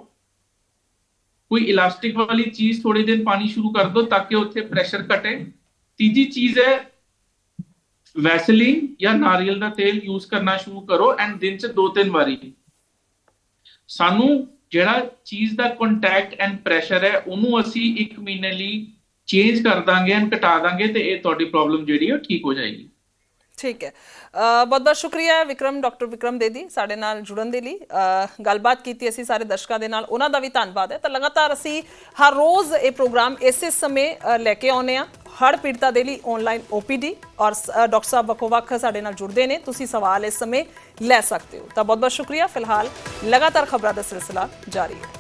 ਕੋਈ ਇਲਾਸਟਿਕ ਵਾਲੀ ਚੀਜ਼ ਥੋੜੇ ਦਿਨ ਪਾਣੀ ਸ਼ੁਰੂ ਕਰ ਦਿਓ ਤਾਂ ਕਿ ਉੱਥੇ ਪ੍ਰੈਸ਼ਰ ਘਟੇ। ਤੀਜੀ ਚੀਜ਼ ਹੈ ਵੈਸਲੀਨ ਜਾਂ ਨਾਰੀਅਲ ਦਾ ਤੇਲ ਯੂਜ਼ ਕਰਨਾ ਸ਼ੁਰੂ ਕਰੋ ਐਂਡ ਦਿਨ 'ਚ ਦੋ ਤਿੰਨ ਵਾਰੀ। ਸਾਨੂੰ ਜਿਹੜਾ ਚੀਜ਼ ਦਾ ਕੰਟੈਕਟ ਐਂਡ ਪ੍ਰੈਸ਼ਰ ਹੈ ਉਹਨੂੰ ਅਸੀਂ 1 ਮਹੀਨੇ ਲਈ ਚੇਂਜ ਕਰ ਦਾਂਗੇ ਐਂਡ ਘਟਾ ਦਾਂਗੇ ਤੇ ਇਹ ਤੁਹਾਡੀ ਪ੍ਰੋਬਲਮ ਜਿਹੜੀ ਹੈ ਠੀਕ ਹੋ ਜਾਏਗੀ। ਠੀਕ ਹੈ। ਬਹੁਤ ਬਹੁਤ ਸ਼ੁਕਰੀਆ ਵਿਕਰਮ ਡਾਕਟਰ ਵਿਕਰਮ ਦੇਦੀ ਸਾਡੇ ਨਾਲ ਜੁੜਨ ਦੇ ਲਈ। ਅ, ਗੱਲਬਾਤ ਕੀਤੀ ਅਸੀਂ ਸਾਰੇ ਦਰਸ਼ਕਾਂ ਦੇ ਨਾਲ ਉਹਨਾਂ ਦਾ ਵੀ ਧੰਨਵਾਦ ਹੈ। ਤਾਂ ਲਗਾਤਾਰ ਅਸੀਂ ਹਰ ਰੋਜ਼ ਇਹ ਪ੍ਰੋਗਰਾਮ ਇਸੇ ਸਮੇਂ ਲੈ ਕੇ ਆਉਨੇ ਆ ਹੜ ਪੀੜਤਾ ਦੇ ਲਈ ਆਨਲਾਈਨ ਓਪੀਡੀ ਔਰ ਸ- ਅ, ਡਾਕਟਰ ਸਾਹਿਬ ਵੱਖੋ ਵੱਖ ਸਾਡੇ ਨਾਲ ਜੁੜਦੇ ਨੇ। ਤੁਸੀਂ ਸਵਾਲ ਇਸ ਸਮੇਂ ਲੈ ਸਕਦੇ ਹੋ। ਤਾਂ ਬਹੁਤ ਬਹੁਤ ਸ਼ੁਕਰੀਆ। ਫਿਲਹਾਲ ਲਗਾਤਾਰ ਖਬਰਾਂ ਦਾ ਸਿਲਸਿਲਾ ਜਾਰੀ ਹੈ।